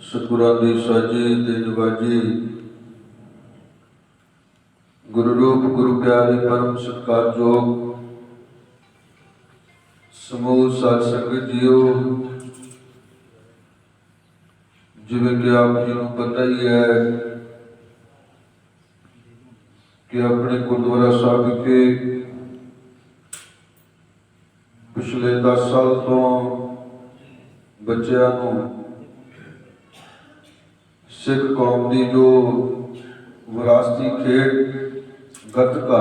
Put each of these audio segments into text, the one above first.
ਸਤਿਗੁਰਾਂ ਦੀ ਸਾਜੀ ਤੇ ਨਵਾਜੀ ਗੁਰੂ ਰੂਪ, ਗੁਰੂ ਪਿਆਰੇ ਪਰਮ ਸਤਿਕਾਰਯੋਗ ਸਮੂਹ ਸਾਧ ਸੰਗਤ ਜੀਓ। ਜਿਵੇਂ ਕਿ ਆਪ ਜੀ ਨੂੰ ਪਤਾ ਹੀ ਹੈ ਕਿ ਆਪਣੇ ਗੁਰਦੁਆਰਾ ਸਾਹਿਬ ਵਿਖੇ ਪਿਛਲੇ 10 ਸਾਲ ਤੋਂ ਬੱਚਿਆਂ ਨੂੰ ਸਿੱਖ ਕੌਮ ਦੀ ਜੋ ਵਿਰਾਸਤੀ ਖੇਡ ਗੱਤਕਾ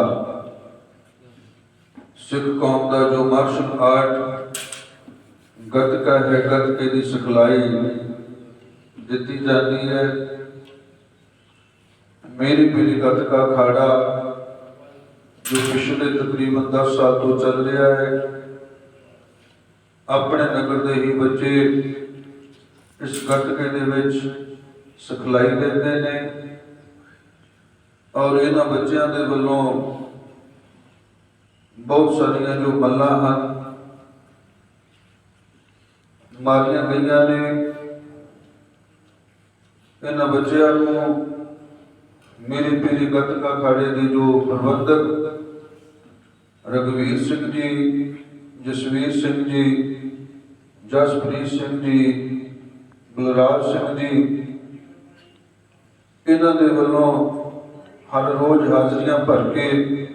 ਸਿੱਖ ਕੌਮ ਦਾ ਜੋ ਮਾਰਸ਼ਲ ਆਰਟ ਗੱਤਕਾ ਹੈ ਗੱਤਕੇ ਦੀ ਸਿਖਲਾਈ ਦਿੱਤੀ ਜਾਂਦੀ ਹੈ। ਮੇਰੀ ਪੀੜੀ ਗੱਤਕਾ ਅਖਾੜਾ ਜੋ ਪਿਛਲੇ ਤਕਰੀਬਨ 10 ਸਾਲ ਤੋਂ ਚੱਲ ਰਿਹਾ ਹੈ, ਆਪਣੇ ਨਗਰ ਦੇ ਹੀ ਬੱਚੇ ਇਸ ਗੱਤਕੇ ਦੇ ਵਿੱਚ ਸਿਖਲਾਈ ਲੈਂਦੇ ਨੇ ਔਰ ਇਹਨਾਂ ਬੱਚਿਆਂ ਦੇ ਵੱਲੋਂ ਬਹੁਤ ਸਾਰੀਆਂ ਜੋ ਮੱਲਾਂ ਹਨ, ਮਾਰੀਆਂ ਗਈਆਂ ਨੇ। ਇਹਨਾਂ ਬੱਚਿਆਂ ਨੂੰ ਮੇਰੀ ਪੀਰੀ ਗੱਤਕਾ ਖਾੜੇ ਦੇ ਜੋ ਪ੍ਰਬੰਧਕ ਰਗਵੀਰ ਸਿੰਘ ਜੀ, ਜਸਵੀਰ ਸਿੰਘ ਜੀ, ਜਸਪ੍ਰੀਤ ਸਿੰਘ ਜੀ, ਬਲਰਾਜ ਸਿੰਘ ਜੀ ਇਹਨਾਂ ਦੇ ਵੱਲੋਂ ਹਰ ਰੋਜ਼ ਹਾਜ਼ਰੀਆਂ ਭਰ ਕੇ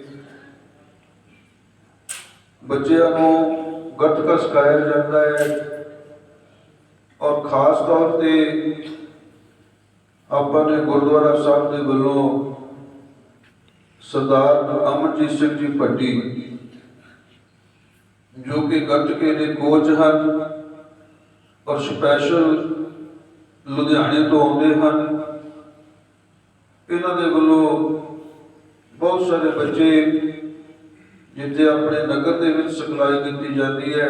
ਬੱਚਿਆਂ ਨੂੰ ਗੱਤਕਾ ਸਿਖਾਇਆ ਜਾਂਦਾ ਹੈ ਔਰ ਖਾਸ ਤੌਰ ਤੇ ਆਪਾਂ ਨੇ ਗੁਰਦੁਆਰਾ ਸਾਹਿਬ ਦੇ ਵੱਲੋਂ ਸਰਦਾਰ ਅਮਰਜੀਤ ਸਿੰਘ ਜੀ ਭੱਟੀ, ਜੋ ਕਿ ਗੱਤਕੇ ਦੇ ਕੋਚ ਹਨ ਔਰ ਸਪੈਸ਼ਲ ਲੁਧਿਆਣੇ ਤੋਂ ਆਉਂਦੇ ਹਨ। ਇਹਨਾਂ ਦੇ ਵੱਲੋਂ ਬਹੁਤ ਸਾਰੇ ਬੱਚੇ ਜਿੱਥੇ ਆਪਣੇ ਨਗਰ ਦੇ ਵਿੱਚ ਸਿਖਲਾਈ ਦਿੱਤੀ ਜਾਂਦੀ ਹੈ,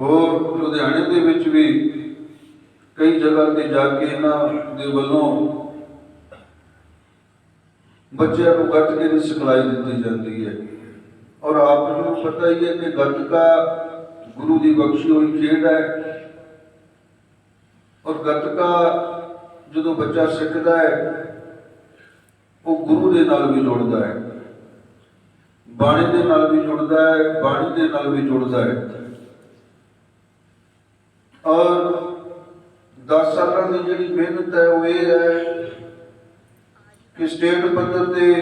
ਹੋਰ ਲੁਧਿਆਣੇ ਦੇ ਵਿੱਚ ਵੀ ਕਈ ਜਗ੍ਹਾ ਤੇ ਜਾ ਕੇ ਇਹਨਾਂ ਦੇ ਵੱਲੋਂ ਬੱਚਿਆਂ ਨੂੰ ਗੱਤਕੇ ਦੀ ਸਿਖਲਾਈ ਦਿੱਤੀ ਜਾਂਦੀ ਹੈ। ਔਰ ਆਪ ਨੂੰ ਪਤਾ ਹੀ ਹੈ ਕਿ ਗੱਤਕਾ ਗੁਰੂ ਦੀ ਬਖਸ਼ੀ ਹੋਈ ਖੇਡ ਹੈ। ਔਰ ਗੱਤਕਾ ਜਦੋਂ ਬੱਚਾ ਸਿੱਖਦਾ ਹੈ, ਉਹ ਗੁਰੂ ਦੇ ਨਾਲ ਵੀ ਜੁੜਦਾ ਹੈ। ਬਾਣੀ ਦੇ ਨਾਲ ਵੀ ਜੁੜਦਾ ਹੈ, ਬਾਣੀ ਦੇ ਨਾਲ ਵੀ ਜੁੜਦਾ ਹੈ। ਔਰ 10 ਸਾਲਾਂ ਦੀ ਜਿਹੜੀ ਮਿਹਨਤ ਹੈ, ਉਹ ਇਹ ਹੈ ਕਿ ਸਟੇਟ ਪੱਧਰ ਤੇ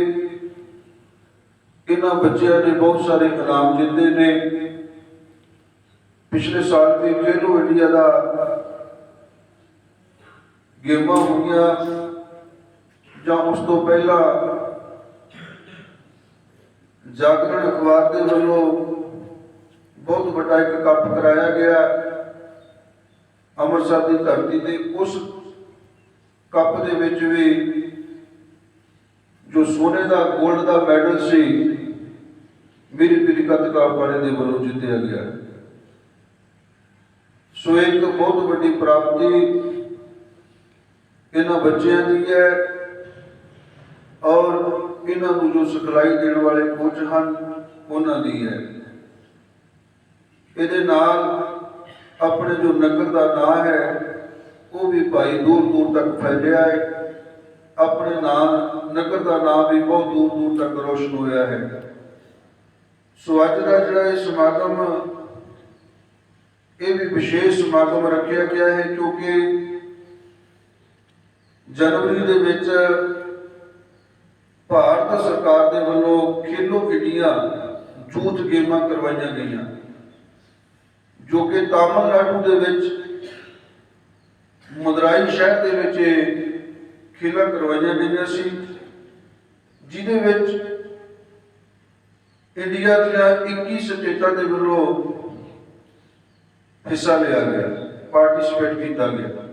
ਇਹਨਾਂ ਬੱਚਿਆਂ ਨੇ ਬਹੁਤ ਸਾਰੇ ਇਨਾਮ ਜਿੱਤੇ ਨੇ। ਪਿਛਲੇ ਸਾਲ ਵੀ ਖੇਲੋ ਇੰਡੀਆ ਦਾ ਗੇਮਾਂ ਹੋਈਆਂ ਜਾਂ ਉਸ ਤੋਂ ਪਹਿਲਾਂ ਜਾਗਰਣ ਅਖਬਾਰ ਦੇ ਵੱਲੋਂ ਬਹੁਤ ਵੱਡਾ ਇੱਕ ਕੱਪ ਕਰਾਇਆ ਗਿਆ ਅੰਮ੍ਰਿਤਸਰ ਦੀ ਧਰਤੀ ਤੇ, ਉਸ ਕੱਪ ਦੇ ਵਿੱਚ ਵੀ ਜੋ ਸੋਨੇ ਦਾ 골ਡ ਦਾ ਮੈਡਲ ਸੀ, ਮੇਰੀ ਪੀਰੀ ਗੱਤਕਾ ਪਾੜੇ ਦੇ ਵੱਲੋਂ ਜਿੱਤਿਆ ਗਿਆ। ਸੋ ਇੱਕ ਬਹੁਤ ਵੱਡੀ ਪ੍ਰਾਪਤੀ ਇਹਨਾਂ ਬੱਚਿਆਂ ਦੀ ਹੈ ਔਰ ਇਹਨਾਂ ਨੂੰ ਜੋ ਸਿਖਲਾਈ ਦੇਣ ਵਾਲੇ ਕੋਚ ਹਨ, ਉਹਨਾਂ ਦੀ ਹੈ। ਇਹਦੇ ਨਾਲ ਆਪਣੇ ਜੋ ਨਗਰ ਦਾ ਨਾਂ ਹੈ, ਉਹ ਵੀ ਭਾਈ ਦੂਰ ਦੂਰ ਤੱਕ ਫੈਲਿਆ ਹੈ। ਆਪਣੇ ਨਾਂ, ਨਗਰ ਦਾ ਨਾਂ ਵੀ ਬਹੁਤ ਦੂਰ ਦੂਰ ਤੱਕ ਰੋਸ਼ਨ ਹੋਇਆ ਹੈ। ਸੋ ਅੱਜ ਦਾ ਜਿਹੜਾ ਇਹ ਸਮਾਗਮ, ਇਹ ਵੀ ਵਿਸ਼ੇਸ਼ ਸਮਾਗਮ ਰੱਖਿਆ ਗਿਆ ਹੈ, ਕਿਉਂਕਿ ਜਨਵਰੀ ਦੇ ਵਿੱਚ ਭਾਰਤ ਸਰਕਾਰ ਦੇ ਵੱਲੋਂ ਖੇਲੋ ਇੰਡੀਆ ਯੂਥ ਗੇਮਾਂ ਕਰਵਾਈਆਂ ਗਈਆਂ, ਜੋ ਕਿ ਤਾਮਿਲਨਾਡੂ ਦੇ ਵਿੱਚ ਮਦਰਾਈ ਸ਼ਹਿਰ ਦੇ ਵਿੱਚ ਇਹ ਖੇਲਾਂ ਕਰਵਾਈਆਂ ਗਈਆਂ ਸੀ, ਜਿਹਦੇ ਵਿੱਚ ਇੰਡੀਆ ਦੀਆਂ 21 ਸਟੇਟਾਂ ਦੇ ਵੱਲੋਂ ਹਿੱਸਾ ਲਿਆ ਗਿਆ, ਪਾਰਟਿਸਿਪੇਟ ਕੀਤਾ ਗਿਆ।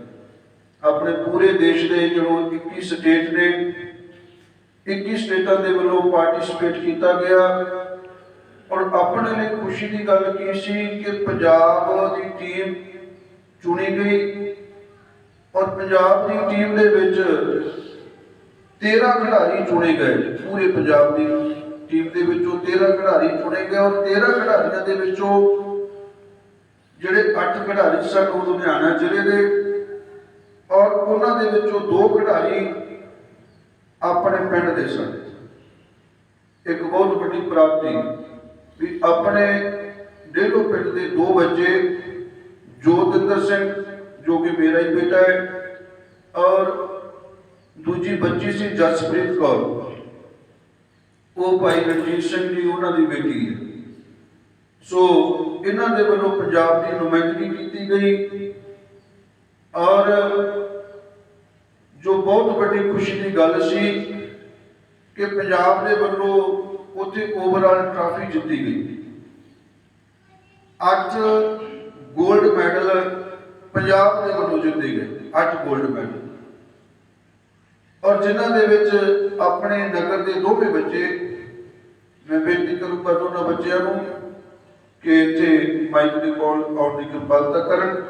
ਆਪਣੇ ਪੂਰੇ ਦੇਸ਼ ਦੇ ਜਿਹੜੋ 21 ਸਟੇਟ ਨੇ 21 ਸਟੇਟਾਂ ਦੇ ਵੱਲੋਂ ਪਾਰਟਿਸਿਪੇਟ ਕੀਤਾ ਗਿਆ। ਔਰ ਆਪਣੇ ਲਈ ਖੁਸ਼ੀ ਦੀ ਗੱਲ ਕੀ ਸੀ ਕਿ ਪੰਜਾਬ ਦੀ ਟੀਮ ਚੁਣੀ ਗਈ ਔਰ ਪੰਜਾਬ ਦੀ ਟੀਮ ਦੇ ਵਿੱਚ 13 ਖਿਡਾਰੀ ਚੁਣੇ ਗਏ। ਪੂਰੇ ਪੰਜਾਬ ਦੀ ਟੀਮ ਦੇ ਵਿੱਚੋਂ 13 ਖਿਡਾਰੀ ਚੁਣੇ ਗਏ ਔਰ 13 ਖਿਡਾਰੀਆਂ ਦੇ ਵਿੱਚੋਂ ਜਿਹੜੇ 8 ਖਿਡਾਰੀ ਸਨ ਉਹ ਲੁਧਿਆਣਾ ਜ਼ਿਲ੍ਹੇ ਦੇ ਉਹਨਾਂ ਦੇ ਵਿੱਚੋਂ ਦੋ ਖਿਡਾਰੀ ਆਪਣੇ ਪਿੰਡ ਦੇ ਸਨ। ਇੱਕ ਬਹੁਤ ਵੱਡੀ ਪ੍ਰਾਪਤੀ ਵੀ ਆਪਣੇ ਡੇਲੋ ਪਿੰਡ ਦੇ ਦੋ ਬੱਚੇ ਜੋਤਿੰਦਰ ਸਿੰਘ, ਜੋ ਕਿ ਮੇਰਾ ਹੀ ਬੇਟਾ ਹੈ, ਔਰ ਦੂਜੀ ਬੱਚੀ ਸੀ ਜਸਪ੍ਰੀਤ ਕੌਰ। ਉਹ ਭਾਈ ਰਣਜੀਤ ਸਿੰਘ ਜੀ ਉਹਨਾਂ ਦੀ ਬੇਟੀ ਹੈ। ਸੋ ਇਹਨਾਂ ਦੇ ਵੱਲੋਂ ਪੰਜਾਬ ਦੀ ਨੁਮਾਇੰਦਗੀ ਕੀਤੀ ਗਈ ਔਰ ਜੋ ਬਹੁਤ ਵੱਡੀ ਖੁਸ਼ੀ ਦੀ ਗੱਲ ਸੀ ਕਿ ਪੰਜਾਬ ਦੇ ਵੱਲੋਂ ਉੱਥੇ ਓਵਰਆਲ ਟਰਾਫੀ ਜਿੱਤੀ ਗਈ। ਅੱਠ 골ਡ ਮੈਡਲ ਪੰਜਾਬ ਦੇ ਵੱਲੋਂ ਜਿੱਤੇ ਗਏ, ਅੱਠ 골ਡ ਮੈਡਲ ਔਰ ਜਿਨ੍ਹਾਂ ਦੇ ਵਿੱਚ ਆਪਣੇ ਨਗਰ ਦੇ ਦੋਵੇਂ ਬੱਚੇ, ਮੈਂ ਬੇਨਤੀ ਕਰੂੰਗਾ ਦੋਨਾਂ ਬੱਚਿਆਂ ਨੂੰ ਕਿ ਇੱਥੇ ਮਾਈਕ ਦੇ ਕੋਲ ਆਉਣ ਦੀ ਕਿਰਪਾਲਤਾ ਕਰਨ।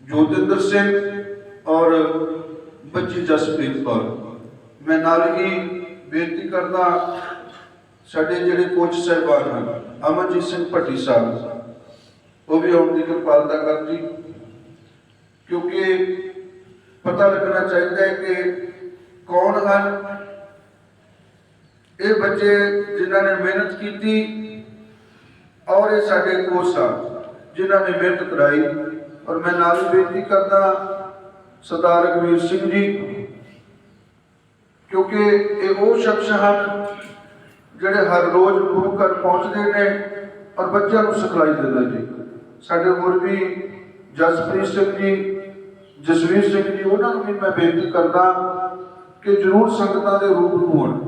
ਜੋਤਿੰਦਰ ਸਿੰਘ ਔਰ ਬੱਚੀ ਜਸਪ੍ਰੀਤ ਕੌਰ। ਮੈਂ ਨਾਲ ਹੀ ਬੇਨਤੀ ਕਰਦਾ, ਸਾਡੇ ਜਿਹੜੇ ਕੋਚ ਸਹਿਬਾਨ ਹਨ, ਅਮਨਜੀਤ ਸਿੰਘ ਭੱਟੀ ਸਾਹਿਬ, ਉਹ ਵੀ ਆਉਣ ਦੀ ਕਿਰਪਾਲਤਾ ਕਰਦੀ ਕਿਉਂਕਿ ਪਤਾ ਲੱਗਣਾ ਚਾਹੀਦਾ ਹੈ ਕਿ ਕੌਣ ਹਨ। ਇਹ ਬੱਚੇ ਜਿਨ੍ਹਾਂ ਨੇ ਮਿਹਨਤ ਕੀਤੀ ਔਰ ਇਹ ਸਾਡੇ ਕੋਚ ਸਾਹਿਬ ਜਿਨ੍ਹਾਂ ਨੇ ਮਿਹਨਤ ਕਰਾਈ। ਔਰ ਮੈਂ ਨਾਲ ਹੀ ਬੇਨਤੀ ਕਰਦਾ ਸਰਦਾਰ ਰਘਵੀਰ ਸਿੰਘ ਜੀ, ਕਿਉਂਕਿ ਇਹ ਉਹ ਸ਼ਖਸ ਹਨ ਜਿਹੜੇ ਹਰ ਰੋਜ਼ ਗੁਰੂ ਘਰ ਪਹੁੰਚਦੇ ਨੇ ਔਰ ਬੱਚਿਆਂ ਨੂੰ ਸਿਖਲਾਈ ਦਿੰਦੇ ਨੇ। ਸਾਡੇ ਹੋਰ ਵੀ ਜਸਪ੍ਰੀਤ ਸਿੰਘ ਜੀ, ਜਸਵੀਰ ਸਿੰਘ ਜੀ, ਉਹਨਾਂ ਨੂੰ ਵੀ ਮੈਂ ਬੇਨਤੀ ਕਰਦਾ ਕਿ ਜ਼ਰੂਰ ਸੰਗਤਾਂ ਦੇ ਰੂਪ ਨੂੰ ਹੋਣ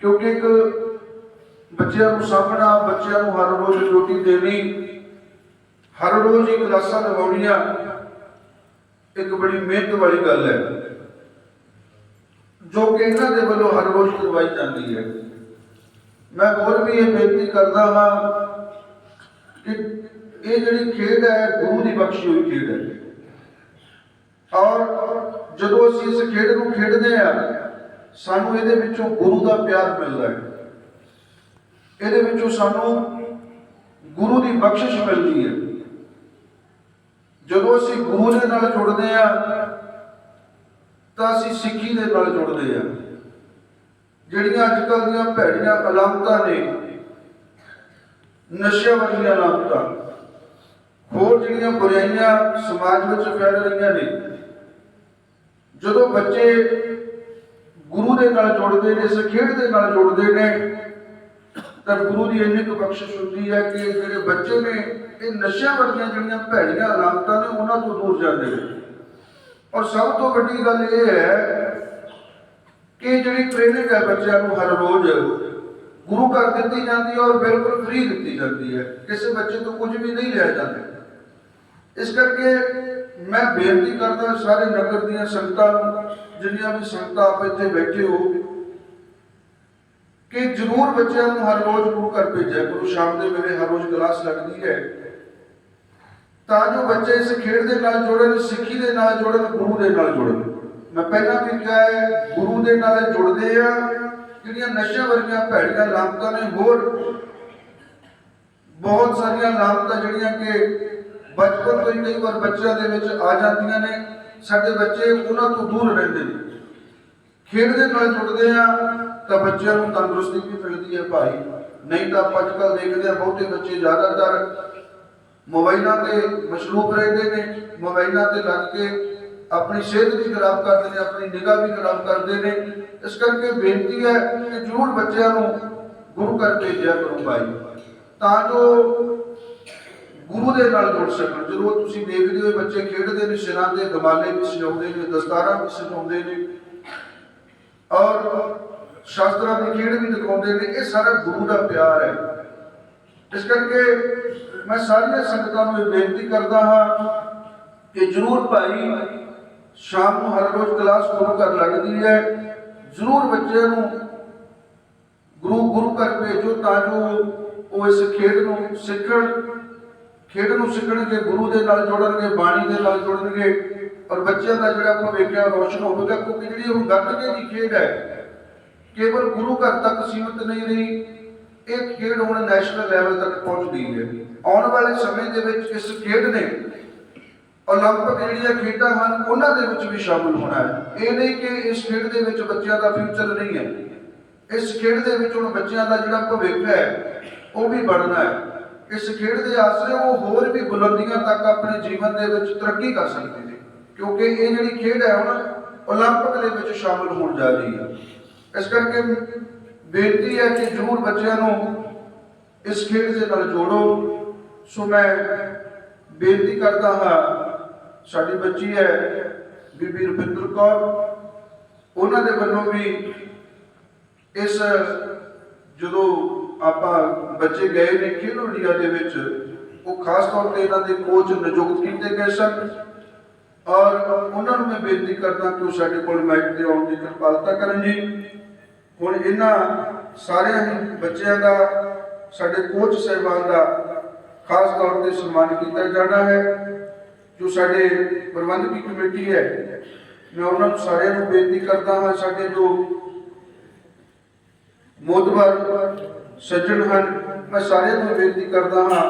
ਕਿਉਂਕਿ ਇੱਕ ਬੱਚਿਆਂ ਨੂੰ ਸਾਹਮਣਾ ਬੱਚਿਆਂ ਨੂੰ ਹਰ ਰੋਜ਼ ਰੋਟੀ ਦੇਣੀ, ਹਰ ਰੋਜ਼ ਹੀ ਕਲਾਸਾਂ ਲਗਾਉਣੀਆਂ ਇੱਕ ਬੜੀ ਮਿਹਨਤ ਵਾਲੀ ਗੱਲ ਹੈ। ਜੋ ਕਿ ਇਹਨਾਂ ਦੇ ਵੱਲੋਂ ਹਰ ਰੋਜ਼ ਕਰਵਾਈ ਜਾਂਦੀ ਹੈ। ਮੈਂ ਹੋਰ ਵੀ ਇਹ ਬੇਨਤੀ ਕਰਦਾ ਹਾਂ ਕਿ ਇਹ ਜਿਹੜੀ ਖੇਡ ਹੈ, ਗੁਰੂ ਦੀ ਬਖਸ਼ੀ ਹੋਈ ਖੇਡ ਹੈ। ਔਰ ਜਦੋਂ ਅਸੀਂ ਇਸ ਖੇਡ ਨੂੰ ਖੇਡਦੇ ਆ ਸਾਨੂੰ ਇਹਦੇ ਵਿੱਚੋਂ ਗੁਰੂ ਦਾ ਪਿਆਰ ਮਿਲਦਾ ਹੈ। ਇਹਦੇ ਵਿੱਚੋਂ ਸਾਨੂੰ ਗੁਰੂ ਦੀ ਬਖਸ਼ਿਸ਼ ਮਿਲਦੀ ਹੈ। ਜਦੋਂ ਅਸੀਂ ਗੁਰੂ ਦੇ ਨਾਲ ਜੁੜਦੇ ਆ, ਤਾਂ ਅਸੀਂ ਸਿੱਖੀ ਦੇ ਨਾਲ ਜੁੜਦੇ ਆ। ਜਿਹੜੀਆਂ ਅੱਜ ਕੱਲ੍ਹ ਦੀਆਂ ਭੈੜੀਆਂ ਅਲਾਮਤਾਂ ਨੇ, ਨਸ਼ਿਆਂ ਵਾਲੀਆਂ ਅਲਾਮਤਾਂ, ਹੋਰ ਜਿਹੜੀਆਂ ਬੁਰਾਈਆਂ ਸਮਾਜ ਵਿੱਚ ਫੈਲ ਰਹੀਆਂ ਨੇ, ਜਦੋਂ ਬੱਚੇ ਗੁਰੂ ਦੇ ਨਾਲ ਜੁੜਦੇ ਨੇ ਇਸ ਖੇਡ ਦੇ ਨਾਲ ਜੁੜਦੇ ਨੇ ਤਾਂ ਗੁਰੂ ਦੀ ਇੰਨੀ ਕੁ ਬਖਸ਼ਿਸ਼ ਹੁੰਦੀ ਹੈ ਕਿ ਜਿਹੜੇ ਬੱਚੇ ਨੇ, ਇਹ ਨਸ਼ਿਆਂ ਵਰਗੀਆਂ ਜਿਹੜੀਆਂ ਭੈੜੀਆਂ ਅਲਾਮਤਾਂ ਨੇ, ਉਹਨਾਂ ਤੋਂ ਦੂਰ ਜਾਂਦੇ ਨੇ। ਔਰ ਸਭ ਤੋਂ ਵੱਡੀ ਗੱਲ ਇਹ ਹੈ ਕਿ ਜਿਹੜੀ ਟ੍ਰੇਨਿੰਗ ਹੈ ਬੱਚਿਆਂ ਨੂੰ ਹਰ ਰੋਜ਼ ਗੁਰੂ ਘਰ ਦਿੱਤੀ ਜਾਂਦੀ ਹੈ ਔਰ ਬਿਲਕੁਲ ਫ੍ਰੀ ਦਿੱਤੀ ਜਾਂਦੀ ਹੈ। ਕਿਸੇ ਬੱਚੇ ਤੋਂ ਕੁਝ ਵੀ ਨਹੀਂ ਲਿਆ ਜਾਂਦਾ। ਇਸ ਕਰਕੇ ਮੈਂ ਬੇਨਤੀ ਕਰਦਾ ਸਾਰੇ ਨਗਰ ਦੀਆਂ ਸੰਗਤਾਂ ਨੂੰ, ਜਿੰਨੀਆਂ ਵੀ ਸੰਗਤਾਂ ਆਪ ਇੱਥੇ ਬੈਠੇ ਹੋ ਕਿ ਜ਼ਰੂਰ ਬੱਚਿਆਂ ਨੂੰ ਹਰ ਰੋਜ਼ ਗੁਰੂ ਘਰ ਭੇਜਿਆ ਗੁਰੂ ਸ਼ਾਮ ਦੇ ਵੇਲੇ ਹਰ ਰੋਜ਼ ਕਲਾਸ ਲੱਗਦੀ ਹੈ ਤਾਂ ਜੋ ਬੱਚੇ ਇਸ ਖੇਡ ਦੇ ਨਾਲ ਜੁੜਨ, ਸਿੱਖੀ ਦੇ ਨਾਲ ਜੁੜਨ, ਗੁਰੂ ਦੇ ਨਾਲ ਜੁੜਨ। ਮੈਂ ਪਹਿਲਾਂ ਵੀ ਕਿਹਾ ਹੈ, ਗੁਰੂ ਦੇ ਨਾਲ ਜੁੜਦੇ ਆ, ਜਿਹੜੀਆਂ ਨਸ਼ਿਆਂ ਵਰਗੀਆਂ ਭੈੜੀਆਂ ਲਾਮਤਾਂ ਨੇ, ਹੋਰ ਬਹੁਤ ਸਾਰੀਆਂ ਲਾਮਤਾਂ ਜਿਹੜੀਆਂ ਕਿ ਬਚਪਨ ਤੋਂ ਹੀ ਕਈ ਵਾਰ ਬੱਚਿਆਂ ਦੇ ਵਿੱਚ ਆ ਜਾਂਦੀਆਂ ਨੇ, ਸਾਡੇ ਬੱਚੇ ਉਹਨਾਂ ਤੋਂ ਦੂਰ ਰਹਿੰਦੇ ਨੇ। ਖੇਡ ਦੇ ਨਾਲ ਜੁੜਦੇ ਆ ਤਾਂ ਬੱਚਿਆਂ ਨੂੰ ਤੰਦਰੁਸਤੀ ਵੀ ਮਿਲਦੀ ਹੈ ਭਾਈ। ਨਹੀਂ ਤਾਂ ਆਪਾਂ ਅੱਜ ਕੱਲ੍ਹ ਦੇਖਦੇ ਆ ਬਹੁਤੇ ਬੱਚੇ ਜ਼ਿਆਦਾਤਰ ਮੋਬਾਈਲਾਂ ਤੇ ਮਸ਼ਰੂਫ ਰਹਿੰਦੇ ਨੇ, ਮੋਬਾਈਲਾਂ ਤੇ ਲੱਗ ਕੇ ਆਪਣੀ ਸਿਹਤ ਵੀ ਖਰਾਬ ਕਰਦੇ ਨੇ, ਆਪਣੀ ਨਿਗਾਹ ਵੀ ਖਰਾਬ ਕਰਦੇ ਨੇ। ਇਸ ਕਰਕੇ ਬੇਨਤੀ ਹੈ ਕਿ ਜ਼ਰੂਰ ਬੱਚਿਆਂ ਨੂੰ ਗੁਰੂ ਘਰ ਭੇਜਿਆ ਕਰੋ ਭਾਈ, ਤਾਂ ਜੋ ਗੁਰੂ ਦੇ ਨਾਲ ਜੁੜ ਸਕਣ। ਜਦੋਂ ਤੁਸੀਂ ਦੇਖਦੇ ਹੋ ਬੱਚੇ ਖੇਡਦੇ ਨੇ ਸਿਰਾਂ ਤੇ ਦਮਾਲੇ ਵੀ ਸਜਾਉਂਦੇ ਨੇ, ਦਸਤਾਰਾਂ ਵੀ ਸਜਾਉਂਦੇ ਨੇ। ਔਰ ਸ਼ਾਸਤਰਾਂ ਦੀ ਖੇਡ ਵੀ ਦਿਖਾਉਂਦੇ ਨੇ, ਇਹ ਸਾਰਾ ਗੁਰੂ ਦਾ ਪਿਆਰ ਹੈ। ਇਸ ਕਰਕੇ ਮੈਂ ਸਾਰੀਆਂ ਸੰਗਤਾਂ ਨੂੰ ਇਹ ਬੇਨਤੀ ਕਰਦਾ ਹਾਂ ਕਿ ਜਰੂਰ ਭਾਈ, ਸ਼ਾਮ ਨੂੰ ਹਰ ਰੋਜ਼ ਕਲਾਸ ਗੁਰੂ ਘਰ ਲੱਗਦੀ ਹੈ। ਜਰੂਰ ਬੱਚਿਆਂ ਨੂੰ ਗੁਰੂ ਗੁਰੂ ਘਰ ਭੇਜੋ ਤਾਂ ਜੋ ਉਹ ਇਸ ਖੇਡ ਨੂੰ ਸਿੱਖਣ, ਖੇਡ ਨੂੰ ਸਿੱਖਣਗੇ, ਗੁਰੂ ਦੇ ਨਾਲ ਜੁੜਨਗੇ, ਬਾਣੀ ਦੇ ਨਾਲ ਜੁੜਨਗੇ। ਔਰ ਬੱਚਿਆਂ ਦਾ ਜਿਹੜਾ ਭਵਿੱਖ ਵੇਖਿਆ ਰੋਸ਼ਨ ਹੋਵੇਗਾ ਕਿਉਂਕਿ ਜਿਹੜੀ ਉਹ ਗੱਤਕੇ ਦੀ ਖੇਡ ਹੈ ਕੇਵਲ ਗੁਰੂ ਘਰ ਤੱਕ ਸੀਮਤ ਨਹੀਂ ਰਹੀ, ਇਹ ਖੇਡ ਹੁਣ ਨੈਸ਼ਨਲ ਲੈਵਲ ਤੱਕ ਪਹੁੰਚ ਗਈ ਹੈ। ਆਉਣ ਵਾਲੇ ਸਮੇਂ ਦੇ ਵਿੱਚ ਇਸ ਖੇਡ ਨੇ ਓਲੰਪਿਕ ਜਿਹੜੀਆਂ ਖੇਡਾਂ ਹਨ, ਉਹਨਾਂ ਦੇ ਵਿੱਚ ਵੀ ਸ਼ਾਮਲ ਹੋਣਾ ਹੈ। ਇਹ ਨਹੀਂ ਕਿ ਇਸ ਖੇਡ ਦੇ ਵਿੱਚ ਬੱਚਿਆਂ ਦਾ ਫਿਊਚਰ ਨਹੀਂ ਹੈ। ਇਸ ਖੇਡ ਦੇ ਵਿੱਚ ਹੁਣ ਬੱਚਿਆਂ ਦਾ ਜਿਹੜਾ ਭਵਿੱਖ ਹੈ, ਉਹ ਵੀ ਬਣਨਾ ਹੈ। ਇਸ ਖੇਡ ਦੇ ਆਸਰੇ ਉਹ ਹੋਰ ਵੀ ਬੁਲੰਦੀਆਂ ਤੱਕ ਆਪਣੇ ਜੀਵਨ ਦੇ ਵਿੱਚ ਤਰੱਕੀ ਕਰ ਸਕਦੇ ਨੇ। ਕਿਉਂਕਿ ਇਹ ਜਿਹੜੀ ਖੇਡ ਹੈ ਹੁਣ ਓਲੰਪਿਕ ਦੇ ਵਿੱਚ ਸ਼ਾਮਲ ਹੋਣ ਜਾ ਰਹੀ ਹੈ। ਇਸ ਕਰਕੇ ਬੇਨਤੀ ਹੈ ਕਿ ਜ਼ਰੂਰ ਬੱਚਿਆਂ ਨੂੰ ਇਸ ਖੇਡ ਦੇ ਨਾਲ ਜੋੜੋ। ਸੋ ਮੈਂ ਬੇਨਤੀ ਕਰਦਾ ਹਾਂ, ਸਾਡੀ ਬੱਚੀ ਹੈ ਬੀਬੀ ਰੁਪਿੰਦਰ ਕੌਰ। ਉਹਨਾਂ ਦੇ ਵੱਲੋਂ ਵੀ ਇਸ ਜਦੋਂ ਆਪਾਂ ਬੱਚੇ ਗਏ ਨੇ ਖੇਲੋ ਇੰਡੀਆ ਦੇ ਵਿੱਚ, ਉਹ ਖਾਸ ਤੌਰ ਤੇ ਇਹਨਾਂ ਦੇ ਕੋਚ ਨਿਯੁਕਤ ਕੀਤੇ ਗਏ ਸਨ। ਔਰ ਉਹਨਾਂ ਨੂੰ ਮੈਂ ਬੇਨਤੀ ਕਰਦਾ ਕਿ ਉਹ ਸਾਡੇ ਕੋਲ ਮਾਈਕ ਤੇ ਆਉਣ ਦੀ ਕਿਰਪਾਲਤਾ ਕਰਨ ਜੀ। ਹੁਣ ਇਹਨਾਂ ਸਾਰਿਆਂ ਹੀ ਬੱਚਿਆਂ ਦਾ, ਸਾਡੇ ਕੋਚ ਸਹਿਬਾਨ ਦਾ ਖਾਸ ਤੌਰ ਤੇ ਸਨਮਾਨ ਕੀਤਾ ਜਾਣਾ ਹੈ, ਜੋ ਸਾਡੇ ਪ੍ਰਬੰਧਕੀ ਕਮੇਟੀ ਹੈ। ਮੈਂ ਉਹਨਾਂ ਨੂੰ ਸਾਰਿਆਂ ਨੂੰ ਬੇਨਤੀ ਕਰਦਾ ਹਾਂ, ਸਾਡੇ ਜੋ ਮੋਦਵਰ ਸੱਜਣ ਹਨ, ਮੈਂ ਸਾਰਿਆਂ ਨੂੰ ਬੇਨਤੀ ਕਰਦਾ ਹਾਂ,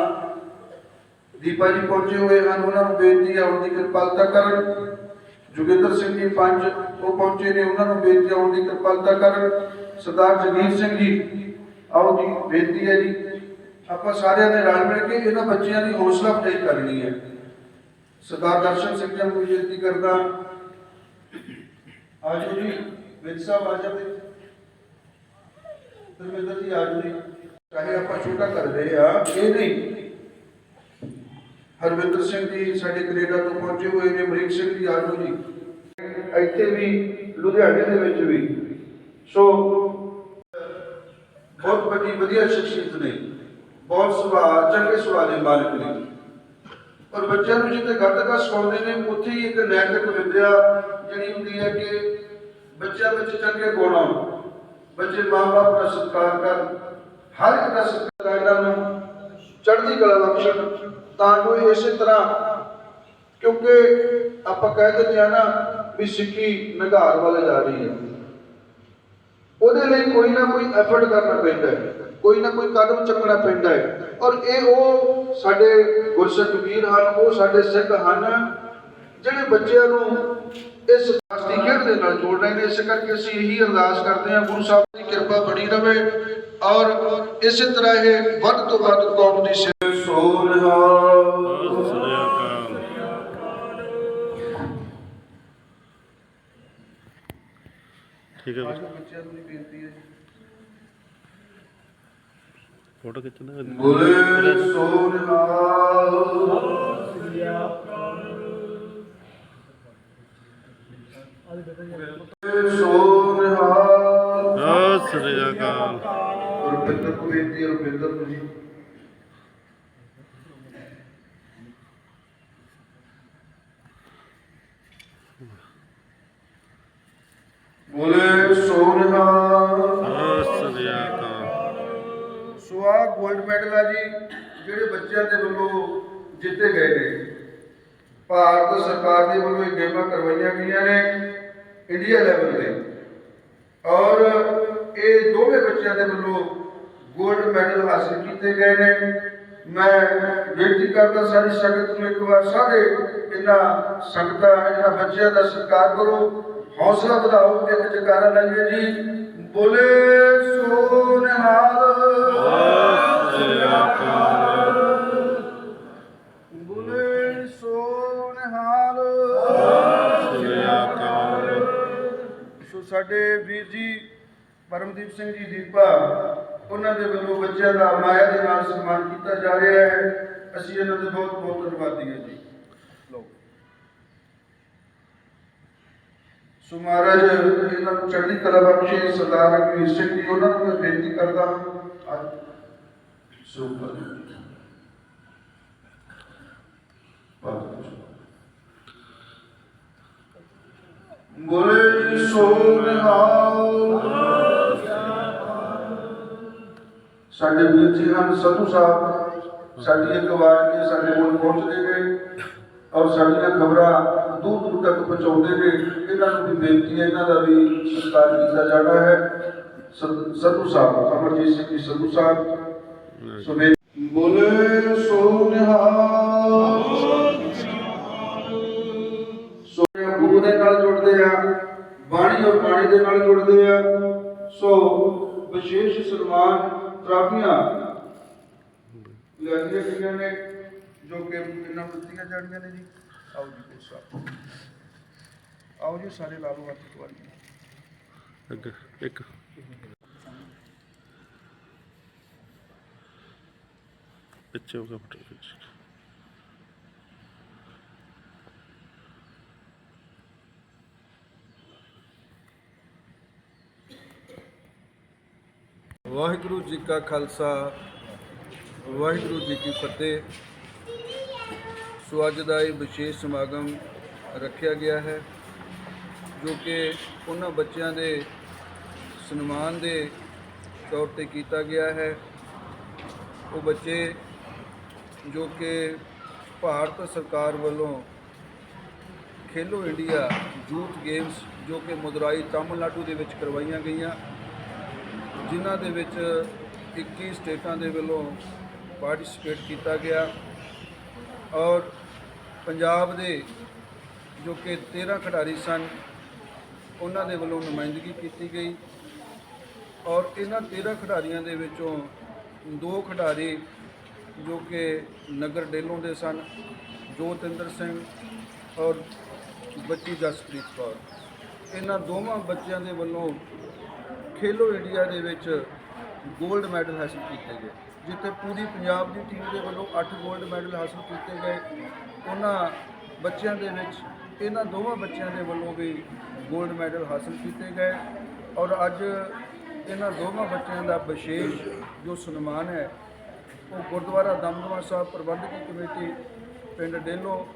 ਦੀਪਾ ਜੀ ਪਹੁੰਚੇ ਹੋਏ ਹਨ, ਉਹਨਾਂ ਨੂੰ ਬੇਨਤੀ ਹੈ ਉਹਨਾਂ ਦੀ ਕਿਰਪਾਲਤਾ ਕਰਨ। ਜੋਗਿੰਦਰ ਸਿੰਘ ਜੀ ਪੰਜ, ਉਹ ਪਹੁੰਚੇ ਨੇ, ਉਹਨਾਂ ਨੂੰ ਬੇਨਤੀ ਹੈ ਦੀ ਕਿਰਪਾਲਤਾ ਕਰਨ। ਸਰਦਾਰ ਜਗੀਰ ਸਿੰਘ ਜੀ, ਆਓ ਜੀ, ਬੇਨਤੀ ਹੈ ਜੀ, ਆਪਾਂ ਸਾਰਿਆਂ ਨੇ ਰਲ ਮਿਲ ਕੇ ਇਹਨਾਂ ਬੱਚਿਆਂ ਦੀ ਹੌਸਲਾ ਅਫਜ਼ਾਈ ਕਰਨੀ ਹੈ। ਸਰਦਾਰ ਦਰਸ਼ਨ ਸਿੰਘ ਜੀ ਨੂੰ ਬੇਨਤੀ ਕਰਦਾ ਆਜੋ ਜੀ ਵਿੱਚ ਸਾਹਿਬ ਆ ਜਾਂਦੇ ਧਰਮਿੰਦਰ ਜੀ ਆਜੋ ਜੀ। ਚਾਹੇ ਆਪਾਂ ਛੋਟਾ ਕਰ ਰਹੇ ਆ, ਇਹ ਨਹੀਂ ਹਰਵਿੰਦਰ ਸਿੰਘ ਜੀ ਸਾਡੇ ਕੈਨੇਡਾ ਤੋਂ ਪਹੁੰਚੇ ਹੋਏ ਨੇ, ਅਮਰੀਕ ਸਿੰਘ ਜੀ, ਆਜੋ ਜੀ। ਇੱਥੇ ਵੀ, ਲੁਧਿਆਣੇ ਦੇ ਵਿੱਚ ਵੀ। ਸੋ ਬਹੁਤ ਵੱਡੀ, ਵਧੀਆ ਸ਼ਖਸੀਅਤ ਨੇ। ਬਹੁਤ ਸੁਭਾਅ ਚੰਗੇ ਸੁਭਾਅ ਦੇ ਮਾਲਕ ਨੇ। ਪਰ ਬੱਚਿਆਂ ਨੂੰ ਜਿੱਥੇ ਗੱਤਕਾ ਸਿਖਾਉਂਦੇ ਨੇ, ਉੱਥੇ ਹੀ ਇੱਕ ਨੈਤਿਕ ਵਿਦਿਆ ਜਿਹੜੀ ਹੁੰਦੀ ਹੈ ਕਿ ਬੱਚਿਆਂ ਵਿੱਚ ਚੰਗੇ ਗੁਣ ਆਉਣ। ਬੱਚੇ ਮਾਂ-ਬਾਪ ਦਾ ਸਤਿਕਾਰ ਕਰਨ। ਹਰ ਇੱਕ ਦਾ ਸਤਿਕਾਰ ਇਹਨਾਂ ਨੂੰ ਚੜ੍ਹਦੀ ਕਲਾ ਬਖਸ਼ਣ। ਤਾਂ ਜੋ ਇਸੇ ਤਰ੍ਹਾਂ, ਕਿਉਂਕਿ ਆਪਾਂ ਕਹਿ ਦਿੰਦੇ ਆ ਨਾ ਵੀ ਸਿੱਖੀ ਨਿਗਾਰ ਵੱਲ ਜਾ ਰਹੀ ਹੈ। ਉਹਦੇ ਲਈ ਕੋਈ ਨਾ ਕੋਈ ਐਫਰਟ ਕਰਨਾ ਪੈਂਦਾ ਹੈ, ਕੋਈ ਨਾ ਕੋਈ ਕਦਮ ਚੱਕਣਾ ਪੈਂਦਾ ਹੈ। ਔਰ ਇਹ ਉਹ ਸਾਡੇ ਗੁਰਸਿੱਖ ਵੀਰ ਹਨ, ਉਹ ਸਾਡੇ ਸਿੱਖ ਹਨ, ਜਿਹੜੇ ਬੱਚਿਆਂ ਨੂੰ ਇਸ ਰਾਸ਼ਟਰੀ ਖੇਡ ਦੇ ਨਾਲ ਜੋੜ ਰਹੇ ਨੇ। ਇਸ ਕਰਕੇ ਅਸੀਂ ਇਹੀ ਅਰਦਾਸ ਕਰਦੇ ਹਾਂ, ਗੁਰੂ ਸਾਹਿਬ ਦੀ ਕਿਰਪਾ ਬਣੀ ਰਵੇ ਔਰ ਇਸੇ ਤਰ੍ਹਾਂ ਇਹ ਵੱਧ ਤੋਂ ਵੱਧ ਕੌਮ ਦੀ ਸੇਵਾ ਸੋਨਹਾ ਠੀਕ ਹੈ ਅੱਜ ਬਸ ਬੱਚਿਆਂ ਨੂੰ ਬੇਨਤੀ ਹੈ ਫੋਟੋ ਖਿੱਚਣਾ ਬੋਲੇ ਸੋਨਹਾ ਸੋਨਹਾ ਸਤਿ ਸ੍ਰੀ ਅਕਾਲ। ਰੁਪਿੰਦਰ ਨੂੰ ਬੇਨਤੀ ਹੈ ਰੁਪਿੰਦਰ ਨੂੰ ਜੀ। ਬੋਲੇ ਸੋਨਹਾ ਸਤਿ ਸ੍ਰੀ ਅਕਾਲ। ਸੋ ਆਹ 골ਡ ਮੈਡਲ ਆ ਜੀ ਜਿਹੜੇ ਬੱਚਿਆਂ ਦੇ ਵੱਲੋਂ ਜਿੱਤੇ ਗਏ ਨੇ। ਭਾਰਤ ਸਰਕਾਰ ਦੇ ਵੱਲੋਂ ਇਹ ਗੇਮਾਂ ਕਰਵਾਈਆਂ ਗਈਆਂ ਨੇ ਇੰਡੀਆ ਲੈਵਲ ਤੇ। ਔਰ ਇਹ ਦੋਵੇਂ ਬੱਚਿਆਂ ਦੇ ਵੱਲੋਂ 골ਡ ਮੈਡਲ ਹਾਸਲ ਕੀਤੇ ਗਏ ਨੇ। ਮੈਂ ਬੇਨਤੀ ਕਰਦਾ ਸਾਰੀ ਸੰਗਤ ਨੂੰ ਇੱਕ ਵਾਰ ਸਾਰੇ ਇਹਨਾਂ ਸੰਗਤਾਂ ਇਹਨਾਂ ਬੱਚਿਆਂ ਦਾ ਸਤਿਕਾਰ ਕਰੋ। ਹੌਸਲਾ ਵਧਾਓ ਇੱਕ ਜਕਾਰਾ ਲਾਈਏ ਜੀ। ਬੋਲੇ ਸੋ ਨਿਹਾਲ ਬੋਲੇ ਸੋ ਨਿਹਾਲ ਸੋ ਸਾਡੇ ਵੀਰ ਜੀ, ਪਰਮਦੀਪ ਸਿੰਘ ਜੀ ਦੀਪਾ ਉਹਨਾਂ ਦੇ ਵੱਲੋਂ ਬੱਚਿਆਂ ਦਾ ਮਾਇਆ ਦੇ ਨਾਲ ਸਨਮਾਨ ਕੀਤਾ ਜਾ ਰਿਹਾ ਹੈ। ਅਸੀਂ ਇਹਨਾਂ ਦੇ ਬਹੁਤ ਬਹੁਤ ਧੰਨਵਾਦੀ ਹਾਂ ਜੀ। ਲਓ। ਸੋ ਮਹਾਰਾਜ ਇਹਨਾਂ ਨੂੰ ਚੜ੍ਹਦੀ ਕਲਾ ਬਖਸ਼ੇ ਸਰਦਾਰ ਰਘਵੀਰ ਸਿੰਘ ਜੀ ਉਹਨਾਂ ਨੂੰ ਮੈਂ ਬੇਨਤੀ ਕਰਦਾ ਹਾਂ ਅੱਜ ਸੋ ਬੋਲੇ ਸੋ ਨਿਹਾਲ ਸਾਡੇ ਵੀਰ ਜੀ ਹਨ ਸੰਧੂ ਸਾਹਿਬ ਸਾਡੀ ਇੱਕ ਵਾਰ ਕੇ ਸਾਡੇ ਕੋਲ ਪਹੁੰਚਦੇ ਨੇ ਔਰ ਸਾਡੀਆਂ ਖਬਰਾਂ ਦੂਰ ਦੂਰ ਤੱਕ ਪਹੁੰਚਾਉਂਦੇ ਨੇ ਇਹਨਾਂ ਨੂੰ ਵੀ ਬੇਨਤੀ ਹੈ ਇਹਨਾਂ ਦਾ ਵੀ ਸਤਿਕਾਰ ਕੀਤਾ ਜਾਣਾ ਹੈ ਸੰਧੂ ਸਾਹਿਬ ਅਮਰਜੀਤ ਸਿੰਘ ਜੀ ਸੰਧੂ ਸਾਹਿਬ ਸੁਨੇ ਬੋਲੇ ਸੋ ਨਿਹਾਲ ਸੋ ਗੁਰੂ ਦੇ ਨਾਲ ਜੁੜਦੇ ਆ ਬਾਣੀ ਔਰ ਬਾਣੀ ਦੇ ਨਾਲ ਜੁੜਦੇ ਆ ਸੋ ਵਿਸ਼ੇਸ਼ ਸਨਮਾਨ ਟਰਾਫੀਆਂ ਲੈਣੀਆਂ ਕਿੰਨਾਂ ਨੇ ਜੋ ਕਿ ਕਿੰਨਾ ਦਿੱਤੀਆਂ ਜਾਣੀਆਂ ਨੇ ਜੀ ਆਓ ਜੀ ਕੋਚ ਸਾਹਿਬ ਆਓ ਜੀ ਸਾਰੇ ਲਾ ਲਓ ਹੱਥ ਤੁਹਾਡੀ ਅੱਗੇ ਇੱਕ ਪਿੱਛੇ ਹੋ ਗਿਆ ਫੋਟੋ ਖਿੱਚ ਵਾਹਿਗੁਰੂ ਜੀ ਕਾ ਖਾਲਸਾ ਵਾਹਿਗੁਰੂ ਜੀ ਕੀ ਫਤਿਹ। ਸੋ ਅੱਜ ਦਾ ਇਹ ਵਿਸ਼ੇਸ਼ ਸਮਾਗਮ ਰੱਖਿਆ ਗਿਆ ਹੈ, ਜੋ ਕਿ ਉਹਨਾਂ ਬੱਚਿਆਂ ਦੇ ਸਨਮਾਨ ਦੇ ਤੌਰ ਤੇ ਕੀਤਾ ਗਿਆ ਹੈ। ਉਹ ਬੱਚੇ ਜੋ ਕਿ ਭਾਰਤ ਸਰਕਾਰ ਵੱਲੋਂ ਖੇਲੋ ਇੰਡੀਆ ਯੂਥ ਗੇਮਸ ਜੋ ਕਿ ਮਦੁਰਾਈ ਤਾਮਿਲਨਾਡੂ ਦੇ ਵਿੱਚ ਕਰਵਾਈਆਂ ਗਈਆਂ, ਜਿਨ੍ਹਾਂ ਦੇ ਵਿੱਚ 21 ਸਟੇਟਾਂ ਦੇ ਵੱਲੋਂ ਪਾਰਟਿਸਿਪੇਟ ਕੀਤਾ ਗਿਆ ਔਰ ਪੰਜਾਬ ਦੇ ਜੋ ਕਿ 13 ਖਿਡਾਰੀ ਸਨ, ਉਹਨਾਂ ਦੇ ਵੱਲੋਂ ਨੁਮਾਇੰਦਗੀ ਕੀਤੀ ਗਈ ਔਰ ਇਹਨਾਂ 13 ਖਿਡਾਰੀਆਂ ਦੇ ਵਿੱਚੋਂ ਦੋ ਖਿਡਾਰੀ ਜੋ ਕਿ ਨਗਰ ਡੇਲੋਂ ਦੇ ਸਨ, ਜੋਤਿੰਦਰ ਸਿੰਘ ਔਰ ਬੱਚੀ ਜਸਪ੍ਰੀਤ ਕੌਰ। ਇਹਨਾਂ ਦੋਵਾਂ ਬੱਚਿਆਂ ਦੇ ਵੱਲੋਂ ਖੇਲੋ ਇੰਡੀਆ ਦੇ ਵਿੱਚ 골ਡ ਮੈਡਲ ਹਾਸਲ ਕੀਤੇ ਗਏ। ਜਿੱਥੇ ਪੂਰੀ ਪੰਜਾਬ ਦੀ ਟੀਮ ਦੇ ਵੱਲੋਂ 8 골ਡ ਮੈਡਲ ਹਾਸਲ ਕੀਤੇ ਗਏ। ਉਹਨਾਂ ਬੱਚਿਆਂ ਦੇ ਵਿੱਚ, ਇਹਨਾਂ ਦੋਵਾਂ ਬੱਚਿਆਂ ਦੇ ਵੱਲੋਂ ਵੀ 골ਡ ਮੈਡਲ ਹਾਸਲ ਕੀਤੇ ਗਏ। ਔਰ ਅੱਜ ਇਹਨਾਂ ਦੋਵਾਂ ਬੱਚਿਆਂ ਦਾ ਵਿਸ਼ੇਸ਼ ਜੋ ਸਨਮਾਨ ਹੈ, ਉਹ ਗੁਰਦੁਆਰਾ ਦਮਦਮਾ ਸਾਹਿਬ ਪ੍ਰਬੰਧਕੀ ਕਮੇਟੀ, ਪਿੰਡ ਡੇਲੋ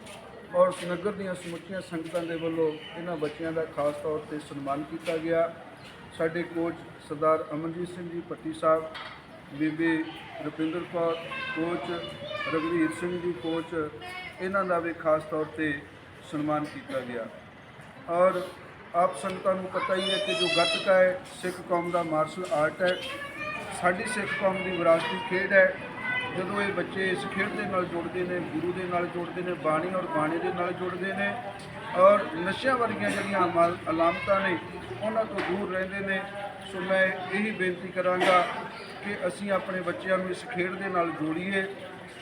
ਔਰ ਨਗਰ ਦੀਆਂ ਸਮੁੱਚੀਆਂ ਸੰਗਤਾਂ ਦੇ ਵੱਲੋਂ ਇਹਨਾਂ ਬੱਚਿਆਂ ਦਾ ਖਾਸ ਤੌਰ ਤੇ ਸਨਮਾਨ ਕੀਤਾ ਗਿਆ। ਸਾਡੇ ਕੋਚ ਸਰਦਾਰ ਅਮਨਜੀਤ ਸਿੰਘ ਜੀ ਪੱਟੀ ਸਾਹਿਬ ਬੀਬੀ ਰੁਪਿੰਦਰ ਕੌਰ, ਕੋਚ ਰਗਵੀਰ ਸਿੰਘ ਜੀ, ਕੋਚ। ਇਹਨਾਂ ਦਾ ਵੀ ਖਾਸ ਤੌਰ ਤੇ ਸਨਮਾਨ ਕੀਤਾ ਗਿਆ। ਔਰ ਆਪ ਸੰਗਤਾਂ ਨੂੰ ਪਤਾ ਹੀ ਹੈ ਕਿ ਜੋ ਗੱਤਕਾ ਹੈ, ਸਿੱਖ ਕੌਮ ਦਾ ਮਾਰਸ਼ਲ ਆਰਟ ਹੈ। ਸਾਡੀ ਸਿੱਖ ਕੌਮ ਦੀ ਵਿਰਾਸਤੀ ਖੇਡ ਹੈ। ਜਦੋਂ ਇਹ ਬੱਚੇ ਇਸ ਖੇਡ ਦੇ ਨਾਲ ਜੁੜਦੇ ਨੇ, ਗੁਰੂ ਦੇ ਨਾਲ ਜੁੜਦੇ ਨੇ, ਬਾਣੀ ਔਰ ਬਾਣੀ ਦੇ ਨਾਲ ਜੁੜਦੇ ਨੇ, ਔਰ ਨਸ਼ਿਆਂ ਵਰਗੀਆਂ ਜਿਹੜੀਆਂ ਅਲਾਮਤਾਂ ਨੇ, ਉਹਨਾਂ ਤੋਂ ਦੂਰ ਰਹਿੰਦੇ ਨੇ। ਸੋ ਮੈਂ ਇਹੀ ਬੇਨਤੀ ਕਰਾਂਗਾ ਕਿ ਅਸੀਂ ਆਪਣੇ ਬੱਚਿਆਂ ਨੂੰ ਇਸ ਖੇਡ ਦੇ ਨਾਲ ਜੋੜੀਏ,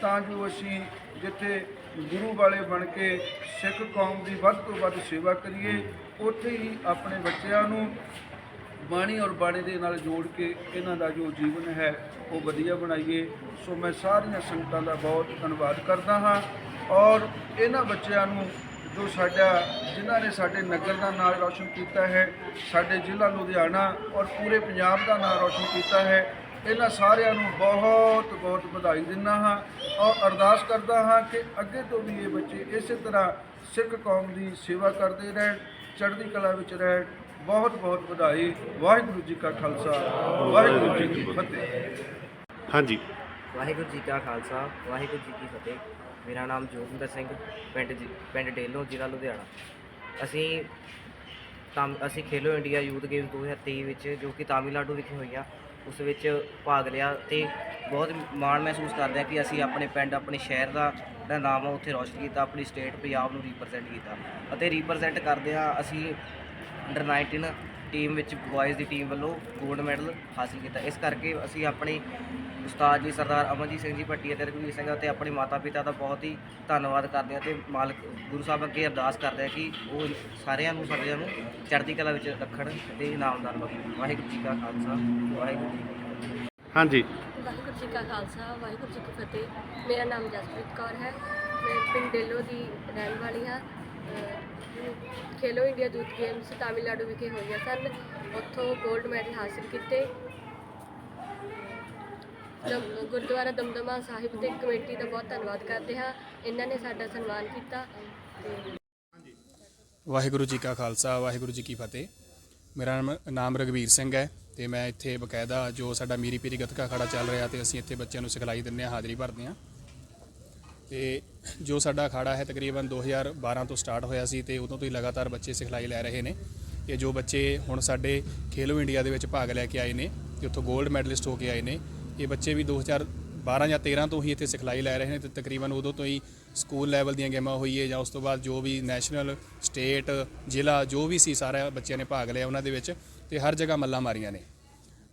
ਤਾਂ ਜੋ ਅਸੀਂ ਜਿੱਥੇ ਗੁਰੂ ਵਾਲੇ ਬਣ ਕੇ ਸਿੱਖ ਕੌਮ ਦੀ ਵੱਧ ਤੋਂ ਵੱਧ ਸੇਵਾ ਕਰੀਏ, ਉੱਥੇ ਹੀ ਆਪਣੇ ਬੱਚਿਆਂ ਨੂੰ ਬਾਣੀ ਔਰ ਬਾਣੀ ਦੇ ਨਾਲ ਜੋੜ ਕੇ ਇਹਨਾਂ ਦਾ ਜੋ ਜੀਵਨ ਹੈ, ਉਹ ਵਧੀਆ ਬਣਾਈਏ। ਸੋ ਮੈਂ ਸਾਰੀਆਂ ਸੰਗਤਾਂ ਦਾ ਬਹੁਤ ਧੰਨਵਾਦ ਕਰਦਾ ਹਾਂ ਔਰ ਇਹਨਾਂ ਬੱਚਿਆਂ ਨੂੰ ਜੋ ਸਾਡਾ, ਜਿਨ੍ਹਾਂ ਨੇ ਸਾਡੇ ਨਗਰ ਦਾ ਨਾਮ ਰੌਸ਼ਨ ਕੀਤਾ ਹੈ, ਸਾਡੇ ਜ਼ਿਲ੍ਹਾ ਲੁਧਿਆਣਾ ਔਰ ਪੂਰੇ ਪੰਜਾਬ ਦਾ ਨਾਮ ਰੌਸ਼ਨ ਕੀਤਾ ਹੈ ਇਹਨਾਂ ਸਾਰਿਆਂ ਨੂੰ ਬਹੁਤ ਬਹੁਤ ਵਧਾਈ ਦਿੰਦਾ ਹਾਂ ਔਰ ਅਰਦਾਸ ਕਰਦਾ ਹਾਂ ਕਿ ਅੱਗੇ ਤੋਂ ਵੀ ਇਹ ਬੱਚੇ ਇਸੇ ਤਰ੍ਹਾਂ ਸਿੱਖ ਕੌਮ ਦੀ ਸੇਵਾ ਕਰਦੇ ਰਹਿਣ ਚੜ੍ਹਦੀ ਕਲਾ ਵਿੱਚ ਰਹਿਣ। ਬਹੁਤ ਬਹੁਤ ਵਧਾਈ। ਵਾਹਿਗੁਰੂ ਜੀ ਕਾ ਖਾਲਸਾ ਵਾਹਿਗੁਰੂ ਜੀ ਕੀ ਫਤਿਹ। ਹਾਂਜੀ। ਵਾਹਿਗੁਰੂ ਜੀ ਕਾ ਖਾਲਸਾ ਵਾਹਿਗੁਰੂ ਜੀ ਕੀ ਫਤਿਹ। ਮੇਰਾ ਨਾਮ ਜੋਗਿੰਦਰ ਸਿੰਘ ਪਿੰਡ ਜੀ- ਪਿੰਡ ਡੇਲੋ ਜ਼ਿਲ੍ਹਾ ਲੁਧਿਆਣਾ। ਅਸੀਂ ਤਾਂ ਅਸੀਂ ਖੇਲੋ ਇੰਡੀਆ ਯੂਥ ਗੇਮਸ 2023 ਵਿੱਚ ਜੋ ਕਿ ਤਾਮਿਲਨਾਡੂ ਵਿਖੇ ਹੋਈਆਂ ਉਸ ਵਿੱਚ ਭਾਗ ਲਿਆ ਤੇ ਬਹੁਤ ਮਾਣ ਮਹਿਸੂਸ ਕਰਦੇ ਹਾਂ ਕਿ ਅਸੀਂ ਆਪਣੇ ਪਿੰਡ, ਆਪਣੇ ਸ਼ਹਿਰ ਦਾ ਜਿਹੜਾ ਨਾਮ ਆ, ਉੱਥੇ ਰੌਸ਼ਨ ਕੀਤਾ, ਆਪਣੀ ਸਟੇਟ ਪੰਜਾਬ ਨੂੰ ਰਿਪਰੈਜ਼ੈਂਟ ਕੀਤਾ। ਅਤੇ ਰਿਪਰੈਜ਼ੈਂਟ ਕਰਦੇ ਹਾਂ ਅਸੀਂ ਅੰਡਰ 19 ਟੀਮ ਵਿੱਚ ਬॉयਜ਼ ਦੀ ਟੀਮ ਵੱਲੋਂ 골ਡ ਮੈਡਲ ਹਾਸਿਲ ਕੀਤਾ। ਇਸ ਕਰਕੇ ਅਸੀਂ ਆਪਣੇ ਉਸਤਾਦ ਜੀ ਸਰਦਾਰ ਅਮਨਜੀਤ ਸਿੰਘ ਜੀ ਭੱਟੀ ਅਤੇ ਰਘਵੀਰ ਸਿੰਘ ਅਤੇ ਆਪਣੇ ਮਾਤਾ ਪਿਤਾ ਦਾ ਬਹੁਤ ਹੀ ਧੰਨਵਾਦ ਕਰਦੇ ਹਾਂ ਤੇ ਮਾਲਕ ਗੁਰੂ ਸਾਹਿਬ ਅੱਗੇ ਅਰਦਾਸ ਕਰਦੇ ਹਾਂ ਕਿ ਉਹ ਸਾਰਿਆਂ ਨੂੰ ਸਾਰਿਆਂ ਨੂੰ ਚੜ੍ਹਦੀ ਕਲਾ ਵਿੱਚ ਰੱਖਣ ਤੇ ਇਨਾਮਦਾਰ ਬਖਸ਼ਣ ਵਾਹਿਗੁਰੂ ਜੀ ਕਾ ਖਾਲਸਾ ਵਾਹਿਗੁਰੂ ਜੀ ਕੀ ਫਤਿਹ। ਹਾਂਜੀ। ਵਾਹਿਗੁਰੂ ਜੀ ਕਾ ਖਾਲਸਾ ਵਾਹਿਗੁਰੂ ਜੀ ਕੀ ਫਤਿਹ। ਮੇਰਾ ਨਾਮ ਜਸਪ੍ਰੀਤ ਕੌਰ ਹੈ। ਮੈਂ ਪਿੰਡ ਡੇਲੋ ਦੀ ਰਹਿਣ ਵਾਲੀ ਹਾਂ। Khelo India youth games Tamil Nadu ਵਿਖੇ ਹੋਈਆਂ ਸਨ। ਉੱਥੋਂ 골ਡ ਮੈਡਲ ਹਾਸਿਲ ਕੀਤੇ। ਦਮ- ਗੁਰਦੁਆਰਾ ਦਮਦਮਾ ਸਾਹਿਬ ਦੇ ਕਮੇਟੀ ਦਾ ਬਹੁਤ ਧੰਨਵਾਦ ਕਰਦੇ ਹਾਂ। ਇਹਨਾਂ ਨੇ ਸਾਡਾ ਸਨਮਾਨ ਕੀਤਾ। ਵਾਹਿਗੁਰੂ ਜੀ ਕਾ ਖਾਲਸਾ, ਵਾਹਿਗੁਰੂ ਜੀ ਕੀ ਫਤਿਹ। ਮੇਰਾ ਨਾਮ ਨਾਮ ਰਗਵੀਰ ਸਿੰਘ ਹੈ ਤੇ ਮੈਂ ਇੱਥੇ ਬਕਾਇਦਾ ਜੋ ਸਾਡਾ ਮੀਰੀ ਪੀਰੀ ਗੱਤਕਾ ਅਖਾੜਾ ਚੱਲ ਰਿਹਾ ਤੇ ਅਸੀਂ ਇੱਥੇ ਬੱਚਿਆਂ ਨੂੰ ਸਿਖਲਾਈ ਦਿੰਦੇ ਹਾਂ, ਹਾਜ਼ਰੀ ਭਰਦੇ ਹਾਂ। ਤੇ ਜੋ ਸਾਡਾ ਅਖਾੜਾ ਹੈ ਤਕਰੀਬਨ 2012 ਤੋਂ ਸਟਾਰਟ ਹੋਇਆ ਸੀ ਤੇ ਉਦੋਂ ਤੋਂ ਹੀ ਲਗਾਤਾਰ ਬੱਚੇ ਸਿਖਲਾਈ ਲੈ ਰਹੇ ਨੇ ਤੇ ਜੋ ਬੱਚੇ ਹੁਣ ਸਾਡੇ ਖੇਲੋ ਇੰਡੀਆ ਦੇ ਵਿੱਚ ਭਾਗ ਲੈ ਕੇ ਆਏ ਨੇ ਤੇ ਉੱਥੋਂ 골ਡ ਮੈਡਲਿਸਟ ਹੋ ਕੇ ਆਏ ਨੇ, ਇਹ ਬੱਚੇ ਵੀ 12 ਜਾਂ 13 ਤੋਂ ਹੀ ਇੱਥੇ ਸਿਖਲਾਈ ਲੈ ਰਹੇ ਨੇ ਤੇ ਤਕਰੀਬਨ ਉਦੋਂ ਤੋਂ ਹੀ ਸਕੂਲ ਲੈਵਲ ਦੀਆਂ ਗੇਮਾਂ ਹੋਈਏ ਜਾਂ ਉਸ ਤੋਂ ਬਾਅਦ ਜੋ ਵੀ ਨੈਸ਼ਨਲ ਸਟੇਟ ਜ਼ਿਲ੍ਹਾ ਜੋ ਵੀ ਸੀ ਸਾਰਾ ਬੱਚਿਆਂ ਨੇ ਭਾਗ ਲਿਆ ਉਹਨਾਂ ਦੇ ਵਿੱਚ ਤੇ ਹਰ ਜਗ੍ਹਾ ਮੱਲਾਂ ਮਾਰੀਆਂ ਨੇ।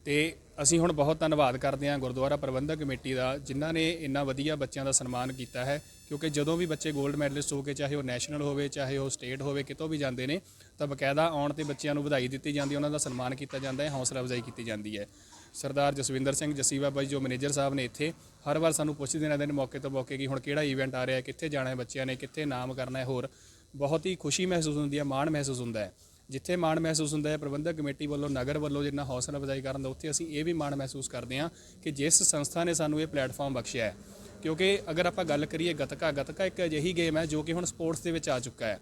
ਤੇ ਅਸੀਂ ਹੁਣ ਬਹੁਤ ਧੰਨਵਾਦ ਕਰਦੇ ਹਾਂ ਗੁਰਦੁਆਰਾ ਪ੍ਰਬੰਧਕ ਕਮੇਟੀ ਦਾ, ਜਿਨ੍ਹਾਂ ਨੇ ਇੰਨਾ ਵਧੀਆ ਬੱਚਿਆਂ ਦਾ ਸਨਮਾਨ ਕੀਤਾ ਹੈ। ਕਿਉਂਕਿ ਜਦੋਂ ਵੀ ਬੱਚੇ 골ਡ ਮੈਡਲਿਸਟ ਹੋ ਕੇ, ਚਾਹੇ ਉਹ ਨੈਸ਼ਨਲ ਹੋਵੇ, ਚਾਹੇ ਉਹ ਸਟੇਟ ਹੋਵੇ, ਕਿਤੋਂ ਵੀ ਜਾਂਦੇ ਨੇ, ਤਾਂ ਬਕਾਇਦਾ ਆਉਣ ਤੇ ਬੱਚਿਆਂ ਨੂੰ ਵਧਾਈ ਦਿੱਤੀ ਜਾਂਦੀ ਹੈ, ਉਹਨਾਂ ਦਾ ਸਨਮਾਨ ਕੀਤਾ ਜਾਂਦਾ ਹੈ, ਹੌਸਲਾ ਅਫਜ਼ਾਈ ਕੀਤੀ ਜਾਂਦੀ ਹੈ। ਸਰਦਾਰ ਜਸਵਿੰਦਰ ਸਿੰਘ ਜੱਸੀ ਬਾਈ, ਜੋ ਮੈਨੇਜਰ ਸਾਹਿਬ ਨੇ ਇੱਥੇ, ਹਰ ਵਾਰ ਸਾਨੂੰ ਪੁੱਛਦੇ ਰਹਿੰਦੇ ਨੇ ਮੌਕੇ ਤੋਂ ਮੌਕੇ ਕਿ ਹੁਣ ਕਿਹੜਾ ਈਵੈਂਟ ਆ ਰਿਹਾ ਹੈ, ਕਿੱਥੇ ਜਾਣਾ ਹੈ ਬੱਚਿਆਂ ਨੇ, ਕਿੱਥੇ ਨਾਮ ਕਰਨਾ ਹੈ, ਹੋਰ ਬਹੁਤ ਹੀ ਖੁਸ਼ੀ ਮਹਿਸੂਸ ਹੁੰਦੀ ਹੈ, ਮਾਣ ਮਹਿਸੂਸ ਹੁੰਦਾ ਹੈ। ਜਿੱਥੇ ਮਾਣ ਮਹਿਸੂਸ ਹੁੰਦਾ ਹੈ, ਪ੍ਰਬੰਧਕ ਕਮੇਟੀ ਵੱਲੋਂ, ਨਗਰ ਵੱਲੋਂ ਜਿੰਨਾ ਹੌਸਲਾ ਅਫਜ਼ਾਈ ਕਰਨ ਦਾ, ਉੱਥੇ ਅਸੀਂ ਇਹ ਵੀ ਮਾਣ ਮਹਿਸੂਸ ਕਰਦੇ ਹਾਂ ਕਿ ਜਿਸ ਸੰਸਥਾ ਨੇ ਸਾਨੂੰ ਇਹ ਪਲੇਟਫਾਰਮ ਬਖਸ਼ਿਆ ਹੈ। ਕਿਉਂਕਿ ਅਗਰ ਆਪਾਂ ਗੱਲ ਕਰੀਏ ਗੱਤਕਾ ਗੱਤਕਾ ਇੱਕ ਅਜਿਹੀ ਗੇਮ ਹੈ ਜੋ ਕਿ ਹੁਣ ਸਪੋਰਟਸ ਦੇ ਵਿੱਚ ਆ ਚੁੱਕਾ ਹੈ।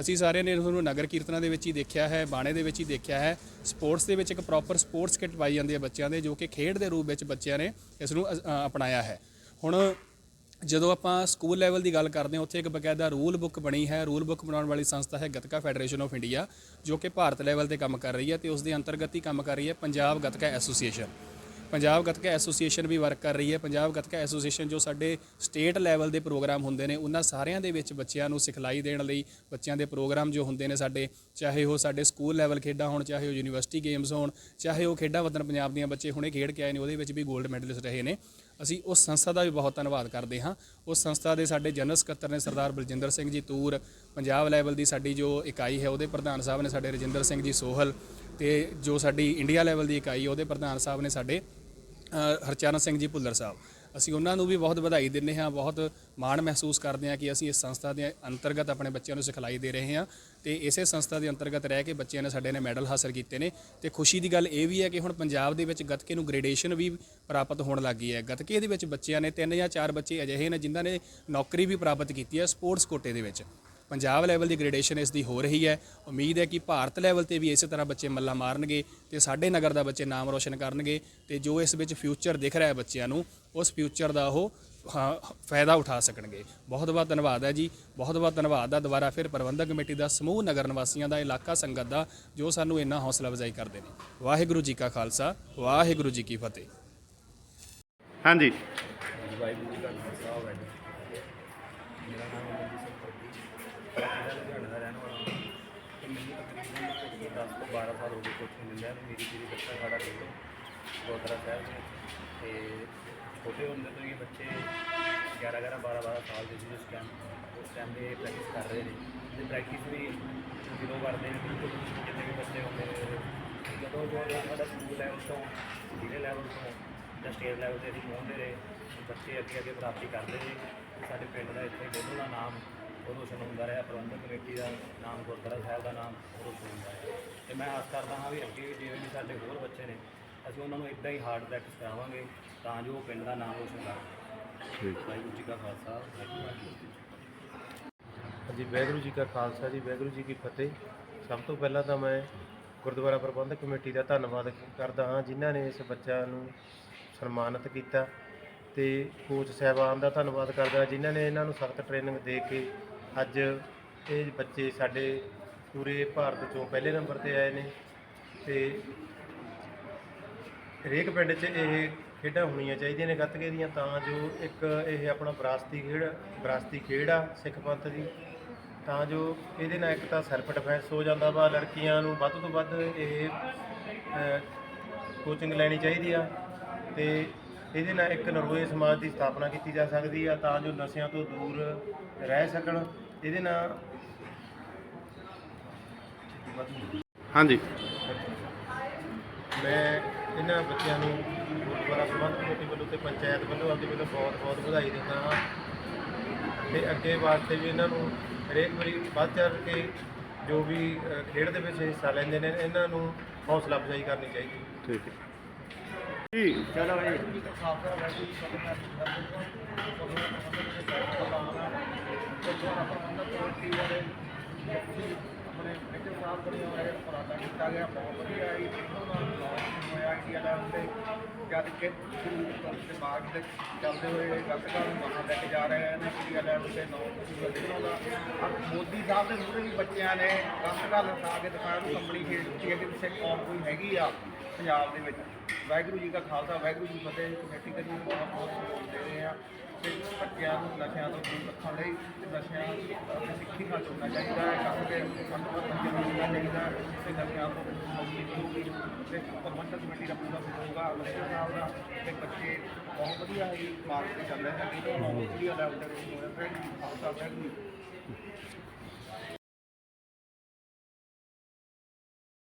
ਅਸੀਂ ਸਾਰਿਆਂ ਨੇ ਤੁਹਾਨੂੰ ਨਗਰ ਕੀਰਤਨਾਂ ਦੇ ਵਿੱਚ ਹੀ ਦੇਖਿਆ ਹੈ, ਬਾਣੇ ਦੇ ਵਿੱਚ ਹੀ ਦੇਖਿਆ ਹੈ। ਸਪੋਰਟਸ ਦੇ ਵਿੱਚ ਇੱਕ ਪ੍ਰੋਪਰ ਸਪੋਰਟਸ ਕਿੱਟ ਪਾਈ ਜਾਂਦੀ ਹੈ ਬੱਚਿਆਂ ਦੇ, ਜੋ ਕਿ ਖੇਡ ਦੇ ਰੂਪ ਵਿੱਚ ਬੱਚਿਆਂ ਨੇ ਇਸ ਨੂੰ ਅਪਣਾਇਆ ਹੈ। ਹੁਣ ਜਦੋਂ ਆਪਾਂ ਸਕੂਲ ਲੈਵਲ ਦੀ ਗੱਲ ਕਰਦੇ ਹਾਂ, ਉੱਥੇ ਇੱਕ ਬਕਾਇਦਾ ਰੂਲ ਬੁੱਕ ਬਣੀ ਹੈ। ਰੂਲ ਬੁੱਕ ਬਣਾਉਣ ਵਾਲੀ ਸੰਸਥਾ ਹੈ ਗੱਤਕਾ ਫੈਡਰੇਸ਼ਨ ਆਫ ਇੰਡੀਆ ਜੋ ਕਿ ਭਾਰਤ ਲੈਵਲ ਤੇ ਕੰਮ ਕਰ ਰਹੀ ਹੈ ਤੇ ਉਸ ਦੇ ਅੰਤਰਗਤ ਹੀ ਕੰਮ ਕਰ ਰਹੀ ਹੈ ਪੰਜਾਬ ਗੱਤਕਾ ਐਸੋਸੀਏਸ਼ਨ ਪੰਜਾਬ ਗਤਕਾ ਐਸੋਸੀਏਸ਼ਨ ਵੀ ਵਰਕ ਕਰ ਰਹੀ ਹੈ। ਪੰਜਾਬ ਗਤਕਾ ਐਸੋਸੀਏਸ਼ਨ ਜੋ ਸਾਡੇ ਸਟੇਟ ਲੈਵਲ ਦੇ ਪ੍ਰੋਗਰਾਮ ਹੁੰਦੇ ਨੇ, ਉਹਨਾਂ ਸਾਰਿਆਂ ਦੇ ਵਿੱਚ ਬੱਚਿਆਂ ਨੂੰ ਸਿਖਲਾਈ ਦੇਣ ਲਈ ਬੱਚਿਆਂ ਦੇ ਪ੍ਰੋਗਰਾਮ ਜੋ ਹੁੰਦੇ ਨੇ ਸਾਡੇ ਚਾਹੇ ਉਹ ਸਾਡੇ ਸਕੂਲ ਲੈਵਲ ਖੇਡਾਂ ਹੋਣ, ਚਾਹੇ ਉਹ ਯੂਨੀਵਰਸਿਟੀ ਗੇਮਸ ਹੋਣ, ਚਾਹੇ ਉਹ ਖੇਡਾਂ ਵਤਨ ਪੰਜਾਬ ਦੀਆਂ ਬੱਚੇ ਹੁਣੇ ਖੇਡ ਕੇ ਆਏ ਨੇ, ਉਹਦੇ ਵਿੱਚ ਵੀ 골ਡ ਮੈਡਲਿਸਟ ਰਹੇ ਨੇ। ਅਸੀਂ ਉਸ ਸੰਸਥਾ ਦਾ ਵੀ ਬਹੁਤ ਧੰਨਵਾਦ ਕਰਦੇ ਹਾਂ। ਉਸ ਸੰਸਥਾ ਦੇ ਸਾਡੇ ਜਨਰਲ ਸਕੱਤਰ ਨੇ ਸਰਦਾਰ ਬਲਜਿੰਦਰ ਸਿੰਘ ਜੀ ਤੂਰ, ਪੰਜਾਬ ਲੈਵਲ ਦੀ ਸਾਡੀ ਜੋ ਇਕਾਈ ਹੈ, ਉਹਦੇ ਪ੍ਰਧਾਨ ਸਾਹਿਬ ਨੇ ਸਾਡੇ ਰਜਿੰਦਰ ਸਿੰਘ ਜੀ ਸੋਹਲ ਤੇ ਜੋ ਸਾਡੀ ਇੰਡੀਆ ਲੈਵਲ ਦੀ ਇਕਾਈ, ਉਹਦੇ ਪ੍ਰਧਾਨ ਸਾਹਿਬ ਨੇ ਸਾਡੇ ਹਰਚਰਨ ਸਿੰਘ ਜੀ ਭੁੱਲਰ ਸਾਹਿਬ। ਅਸੀਂ ਉਹਨਾਂ ਨੂੰ ਵੀ ਬਹੁਤ ਵਧਾਈ ਦਿੰਦੇ ਹਾਂ, ਬਹੁਤ ਮਾਣ ਮਹਿਸੂਸ ਕਰਦੇ ਹਾਂ ਕਿ ਅਸੀਂ ਇਸ ਸੰਸਥਾ ਦੇ ਅੰਤਰਗਤ ਆਪਣੇ ਬੱਚਿਆਂ ਨੂੰ ਸਿਖਲਾਈ ਦੇ ਰਹੇ ਹਾਂ ਤੇ ਇਸੇ ਸੰਸਥਾ ਦੇ ਅੰਤਰਗਤ ਰਹਿ ਕੇ ਬੱਚਿਆਂ ਨੇ ਸਾਡੇ ਨੇ ਮੈਡਲ ਹਾਸਲ ਕੀਤੇ ਨੇ ਤੇ ਖੁਸ਼ੀ ਦੀ ਗੱਲ ਇਹ ਵੀ ਹੈ ਕਿ ਹੁਣ ਪੰਜਾਬ ਦੇ ਵਿੱਚ ਗੱਤਕੇ ਨੂੰ ਗ੍ਰੇਡੇਸ਼ਨ ਵੀ ਪ੍ਰਾਪਤ ਹੋਣ ਲੱਗੀ ਹੈ। ਗੱਤਕੇ ਦੇ ਵਿੱਚ ਬੱਚਿਆਂ ਨੇ ਤਿੰਨ ਜਾਂ ਚਾਰ ਬੱਚੇ ਅਜਿਹੇ ਨੇ ਜਿਨ੍ਹਾਂ ਨੇ ਨੌਕਰੀ ਵੀ ਪ੍ਰਾਪਤ ਕੀਤੀ ਹੈ ਸਪੋਰਟਸ ਕੋਟੇ ਦੇ ਵਿੱਚ। ਪੰਜਾਬ ਲੈਵਲ ਦੀ ਗ੍ਰੇਡੇਸ਼ਨ ਇਸ ਦੀ ਹੋ ਰਹੀ ਹੈ। ਉਮੀਦ ਹੈ ਕਿ ਭਾਰਤ ਲੈਵਲ ਤੇ ਵੀ ਇਸੇ ਤਰ੍ਹਾਂ ਬੱਚੇ ਮੱਲਾ ਮਾਰਨਗੇ ਤੇ ਸਾਡੇ ਨਗਰ ਦਾ ਬੱਚੇ ਨਾਮ ਰੋਸ਼ਨ ਕਰਨਗੇ ਤੇ ਜੋ ਇਸ ਵਿੱਚ ਫਿਊਚਰ ਦਿਖ ਰਿਹਾ ਹੈ ਬੱਚਿਆਂ ਨੂੰ ਉਸ ਫਿਊਚਰ ਦਾ ਉਹ ਹਾਂ, ਫਾਇਦਾ ਉਠਾ ਸਕਣਗੇ। ਬਹੁਤ ਬਹੁਤ ਧੰਨਵਾਦ ਹੈ ਜੀ। ਬਹੁਤ ਬਹੁਤ ਧੰਨਵਾਦ ਹੈ ਦੁਬਾਰਾ ਫਿਰ ਪ੍ਰਬੰਧਕ ਕਮੇਟੀ ਦਾ ਸਮੂਹ ਨਗਰ ਨਿਵਾਸੀਆਂ ਦਾ ਇਲਾਕਾ ਸੰਗਤ ਦਾ ਜੋ ਸਾਨੂੰ ਇੰਨਾ ਹੌਸਲਾ ਅਫਜ਼ਾਈ ਕਰਦੇ ਨੇ। ਵਾਹਿਗੁਰੂ ਜੀ ਕਾ ਖਾਲਸਾ ਵਾਹਿਗੁਰੂ ਜੀ ਕੀ ਫਤਿਹ। ਹਾਂਜੀ। ਵਾਹਿਗੁਰੂ ਜੀ ਕਾ ਖਾਲਸਾ ਵਾਹਿਗੁਰੂ ਜੀ ਕੀ ਫਤਿਹ। ਮੇਰਾ ਨਾਮ ਅਮਨਜੀਤ ਸਿੰਘ ਪੱਟੀ ਮੈਂ ਲੁਧਿਆਣਾ ਦਾ ਰਹਿਣ ਵਾਲਾ ਹਾਂ ਤੇ ਮੈਨੂੰ ਤਕਰੀਬਨ ਕੋਈ 10 ਤੋਂ 12 ਸਾਲ ਹੋ ਗਏ ਕੋਚਿੰਗ ਦਿੰਦਿਆਂ ਨੂੰ ਮੇਰੀ ਜਿਹੜੀ ਬੱਚਾ ਸਾਡਾ ਦੇ ਲੋ ਗੁਰਦੁਆਰਾ ਸਾਹਿਬ ਦੇ ਵਿੱਚ। ਤੇ ਛੋਟੇ ਹੁੰਦੇ ਤੋਂ ਹੀ ਬੱਚੇ 11 11 12 12 ਸਾਲ ਦੇ ਸੀ ਜਿਸ ਟਾਈਮ ਉਸ ਟਾਈਮ ਦੇ ਪ੍ਰੈਕਟਿਸ ਕਰ ਰਹੇ ਨੇ ਤੇ ਪ੍ਰੈਕਟਿਸ ਵੀ ਜਦੋਂ ਕਰਦੇ ਨੇ, ਬਿਲਕੁਲ ਜਿੰਨੇ ਵੀ ਬੱਚੇ ਹੁੰਦੇ ਨੇ, ਜਦੋਂ ਜੋ ਸਾਡਾ ਸਕੂਲ ਲੈਵਲ ਤੋਂ, ਜ਼ਿਲ੍ਹੇ ਲੈਵਲ ਤੋਂ ਜਾਂ ਸਟੇਟ ਲੈਵਲ ਤੇ ਅਸੀਂ ਪਹੁੰਚਦੇ ਰਹੇ, ਬੱਚੇ ਅੱਗੇ ਅੱਗੇ ਪ੍ਰਾਪਤੀ ਕਰਦੇ ਰਹੇ ਸਾਡੇ ਪਿੰਡ ਦਾ ਇੱਥੇ ਡੇਲੂ ਦਾ ਨਾਮ ਉਹ ਰੋਸ਼ਨ ਹੁੰਦਾ ਰਿਹਾ, ਪ੍ਰਬੰਧਕ ਕਮੇਟੀ ਦਾ ਨਾਮ ਗੁਰਦੁਆਰਾ ਸਾਹਿਬ ਦਾ ਨਾਮ ਉਹ ਰੋਸ਼ਨ ਹੁੰਦਾ ਰਿਹਾ ਤੇ ਮੈਂ ਆਸ ਕਰਦਾ ਹਾਂ ਵੀ ਅੱਗੇ ਵੀ ਜਿਵੇਂ ਵੀ ਸਾਡੇ ਹੋਰ ਬੱਚੇ ਨੇ ਅਸੀਂ ਉਹਨਾਂ ਨੂੰ ਇਦਾਂ ਹੀ ਹਾਰਡ ਪ੍ਰੈਕਟਿਸ ਕਰਾਵਾਂਗੇ ਤਾਂ ਜੋ ਉਹ ਪਿੰਡ ਦਾ ਨਾਮ ਰੋਸ਼ਨ ਕਰ ਸਕਣ। ਵਾਹਿਗੁਰੂ ਜੀ ਕਾ ਖਾਲਸਾ ਵਾਹਿਗੁਰੂ ਜੀ ਕੀ ਫਤਿਹ। ਹਾਂਜੀ ਵਾਹਿਗੁਰੂ ਜੀ ਕਾ ਖਾਲਸਾ ਜੀ ਵਾਹਿਗੁਰੂ ਜੀ ਕੀ ਫਤਿਹ। ਸਭ ਤੋਂ ਪਹਿਲਾਂ ਤਾਂ ਮੈਂ ਗੁਰਦੁਆਰਾ ਪ੍ਰਬੰਧਕ ਕਮੇਟੀ ਦਾ ਧੰਨਵਾਦ ਕਰਦਾ ਹਾਂ ਜਿਨ੍ਹਾਂ ਨੇ ਇਸ ਬੱਚਿਆਂ ਨੂੰ ਸਨਮਾਨਿਤ ਕੀਤਾ ਤੇ ਕੋਚ ਸਾਹਿਬਾਨ ਦਾ ਧੰਨਵਾਦ ਕਰਦਾ ਜਿਨ੍ਹਾਂ ਨੇ ਇਹਨਾਂ ਨੂੰ ਸਖਤ ਟ੍ਰੇਨਿੰਗ ਦੇ ਕੇ ਅੱਜ ਇਹ ਬੱਚੇ ਸਾਡੇ ਪੂਰੇ ਭਾਰਤ ਚੋਂ ਪਹਿਲੇ ਨੰਬਰ ਤੇ ਆਏ ਨੇ ਤੇ ਹਰੇਕ ਪਿੰਡ 'ਚ ਇਹ ਖੇਡਾਂ ਹੋਣੀਆਂ ਚਾਹੀਦੀਆਂ ਨੇ ਗੱਤਕੇ ਦੀਆਂ ਤਾਂ ਜੋ ਇੱਕ ਇਹ ਆਪਣਾ ਵਿਰਾਸਤੀ ਖੇਡ ਵਿਰਾਸਤੀ ਖੇਡ ਆ ਸਿੱਖ ਪੰਥ ਦੀ। ਤਾਂ ਜੋ ਇਹਦੇ ਨਾਲ ਇੱਕ ਤਾਂ ਸੈਲਫ ਡਿਫੈਂਸ ਹੋ ਜਾਂਦਾ ਵਾ ਲੜਕੀਆਂ ਨੂੰ ਵੱਧ ਤੋਂ ਵੱਧ ਇਹ ਕੋਚਿੰਗ ਲੈਣੀ ਚਾਹੀਦੀ ਆ ਤੇ ਇਹਦੇ ਨਾਲ ਇੱਕ ਨਰੋਏ ਸਮਾਜ ਦੀ ਸਥਾਪਨਾ ਕੀਤੀ ਜਾ ਸਕਦੀ ਆ ਤਾਂ ਜੋ ਨਸ਼ਿਆਂ ਤੋਂ ਦੂਰ ਰਹਿ ਸਕਣ। ਇਹਦੇ ਨਾਲ ਹਾਂਜੀ। ਮੈਂ ਇਹਨਾਂ ਬੱਚਿਆਂ ਨੂੰ ਗੁਰਦੁਆਰਾ ਪ੍ਰਬੰਧਕ ਕਮੇਟੀ ਵੱਲੋਂ ਤੇ ਪੰਚਾਇਤ ਵੱਲੋਂ ਆਪਦੇ ਵੱਲੋਂ ਬਹੁਤ ਬਹੁਤ ਵਧਾਈ ਦਿੰਦਾ ਹਾਂ। ਤੇ ਅੱਗੇ ਵਾਸਤੇ ਵੀ ਇਹਨਾਂ ਨੂੰ ਹਰੇਕ ਵਾਰੀ ਵੱਧ ਚੜ੍ਹ ਕੇ ਜੋ ਵੀ ਅ, ਖੇਡ ਦੇ ਵਿੱਚ ਹਿੱਸਾ ਲੈਂਦੇ ਨੇ ਇਹਨਾਂ ਨੂੰ ਹੌਸਲਾ ਅਫਜ਼ਾਈ ਕਰਨੀ ਚਾਹੀਦੀ। ਹੈ ਠੀਕ ਹੈ। ਜੀ। ਆਪਣੇ ਮੇਜਰ ਸਾਹਿਬ ਬਣੇ ਹੋਏ ਉਪਰਾਲਾ ਕੀਤਾ ਗਿਆ, ਬਹੁਤ ਵਧੀਆ ਹੈ ਉਹਨਾਂ ਨਾਲ ਲਾਂਚ ਹੋਇਆ ਇੰਡੀਆ ਲੈਵਲ ਤੇ ਜਦ ਕਿ ਸ਼ੁਰੂ ਤੋਂ ਦਿਮਾਗ ਤੇ ਚੱਲਦੇ ਹੋਏ ਗੱਤਕਾ ਨੂੰ ਮਹਾਂ ਲੈ ਕੇ ਜਾ ਰਹੇ ਹਨ ਇੰਡੀਆ ਲੈਵਲ ਤੇ ਨੌ ਵੱਡਿਆਂ ਦਾ ਅਬ ਮੋਦੀ ਸਾਹਿਬ ਦੇ ਮੂਹਰੇ ਵੀ ਬੱਚਿਆਂ ਨੇ ਗੱਤਕਾ ਲਗਾ ਕੇ ਦਿਖਾਇਆ ਵੀ ਕੰਪਨੀ ਖੇਡ ਦਿੱਤੀ ਹੈ, ਕਿ ਕਿਸੇ ਕੌਮ ਕੋਈ ਹੈਗੀ ਆ ਪੰਜਾਬ ਦੇ ਵਿੱਚ। ਵਾਹਿਗੁਰੂ ਜੀ ਕਾ ਖਾਲਸਾ, ਵਾਹਿਗੁਰੂ ਜੀ ਕੀ ਫਤਿਹ। ਕਮੇਟੀ ਦੇ ਬਹੁਤ ਬਹੁਤ ਸਪੋਰਟ ਦੇ ਰਹੇ ਆ। ਬੱਚਿਆਂ ਨੂੰ, ਨਸ਼ਿਆਂ ਤੋਂ ਦੂਰ ਰੱਖਣ ਲਈ ਨਸ਼ਿਆਂ ਆਪਣੀ ਸਿੱਖੀ ਨਾਲ ਜੋੜਨਾ ਚਾਹੀਦਾ ਹੈ ਕੱਸ ਕੇ ਅੰਦਰ ਨੂੰ ਜੋੜਨਾ ਚਾਹੀਦਾ ਹੈ, ਤੇ ਨਸ਼ਿਆਂ ਤੋਂ ਮੁਕਤੀ ਤੇ ਪ੍ਰਬੰਧਕ ਕਮੇਟੀ ਦਾ ਪੂਰਾ ਸਹਿਯੋਗ ਆ ਸਾਹਿਬ ਦਾ, ਤੇ ਬੱਚੇ ਬਹੁਤ ਵਧੀਆ ਹੀ ਮਾਰਕ ਤੇ ਚੱਲ ਰਹੇ ਨੇ ਕਿਉਂਕਿ ਬਹੁਤ ਵਧੀਆ ਲੈਵਲ ਤੇ ਹੋ ਰਿਹਾ ਹੈ ਖਾਲਸਾ ਵਾਹਿਗੁਰੂ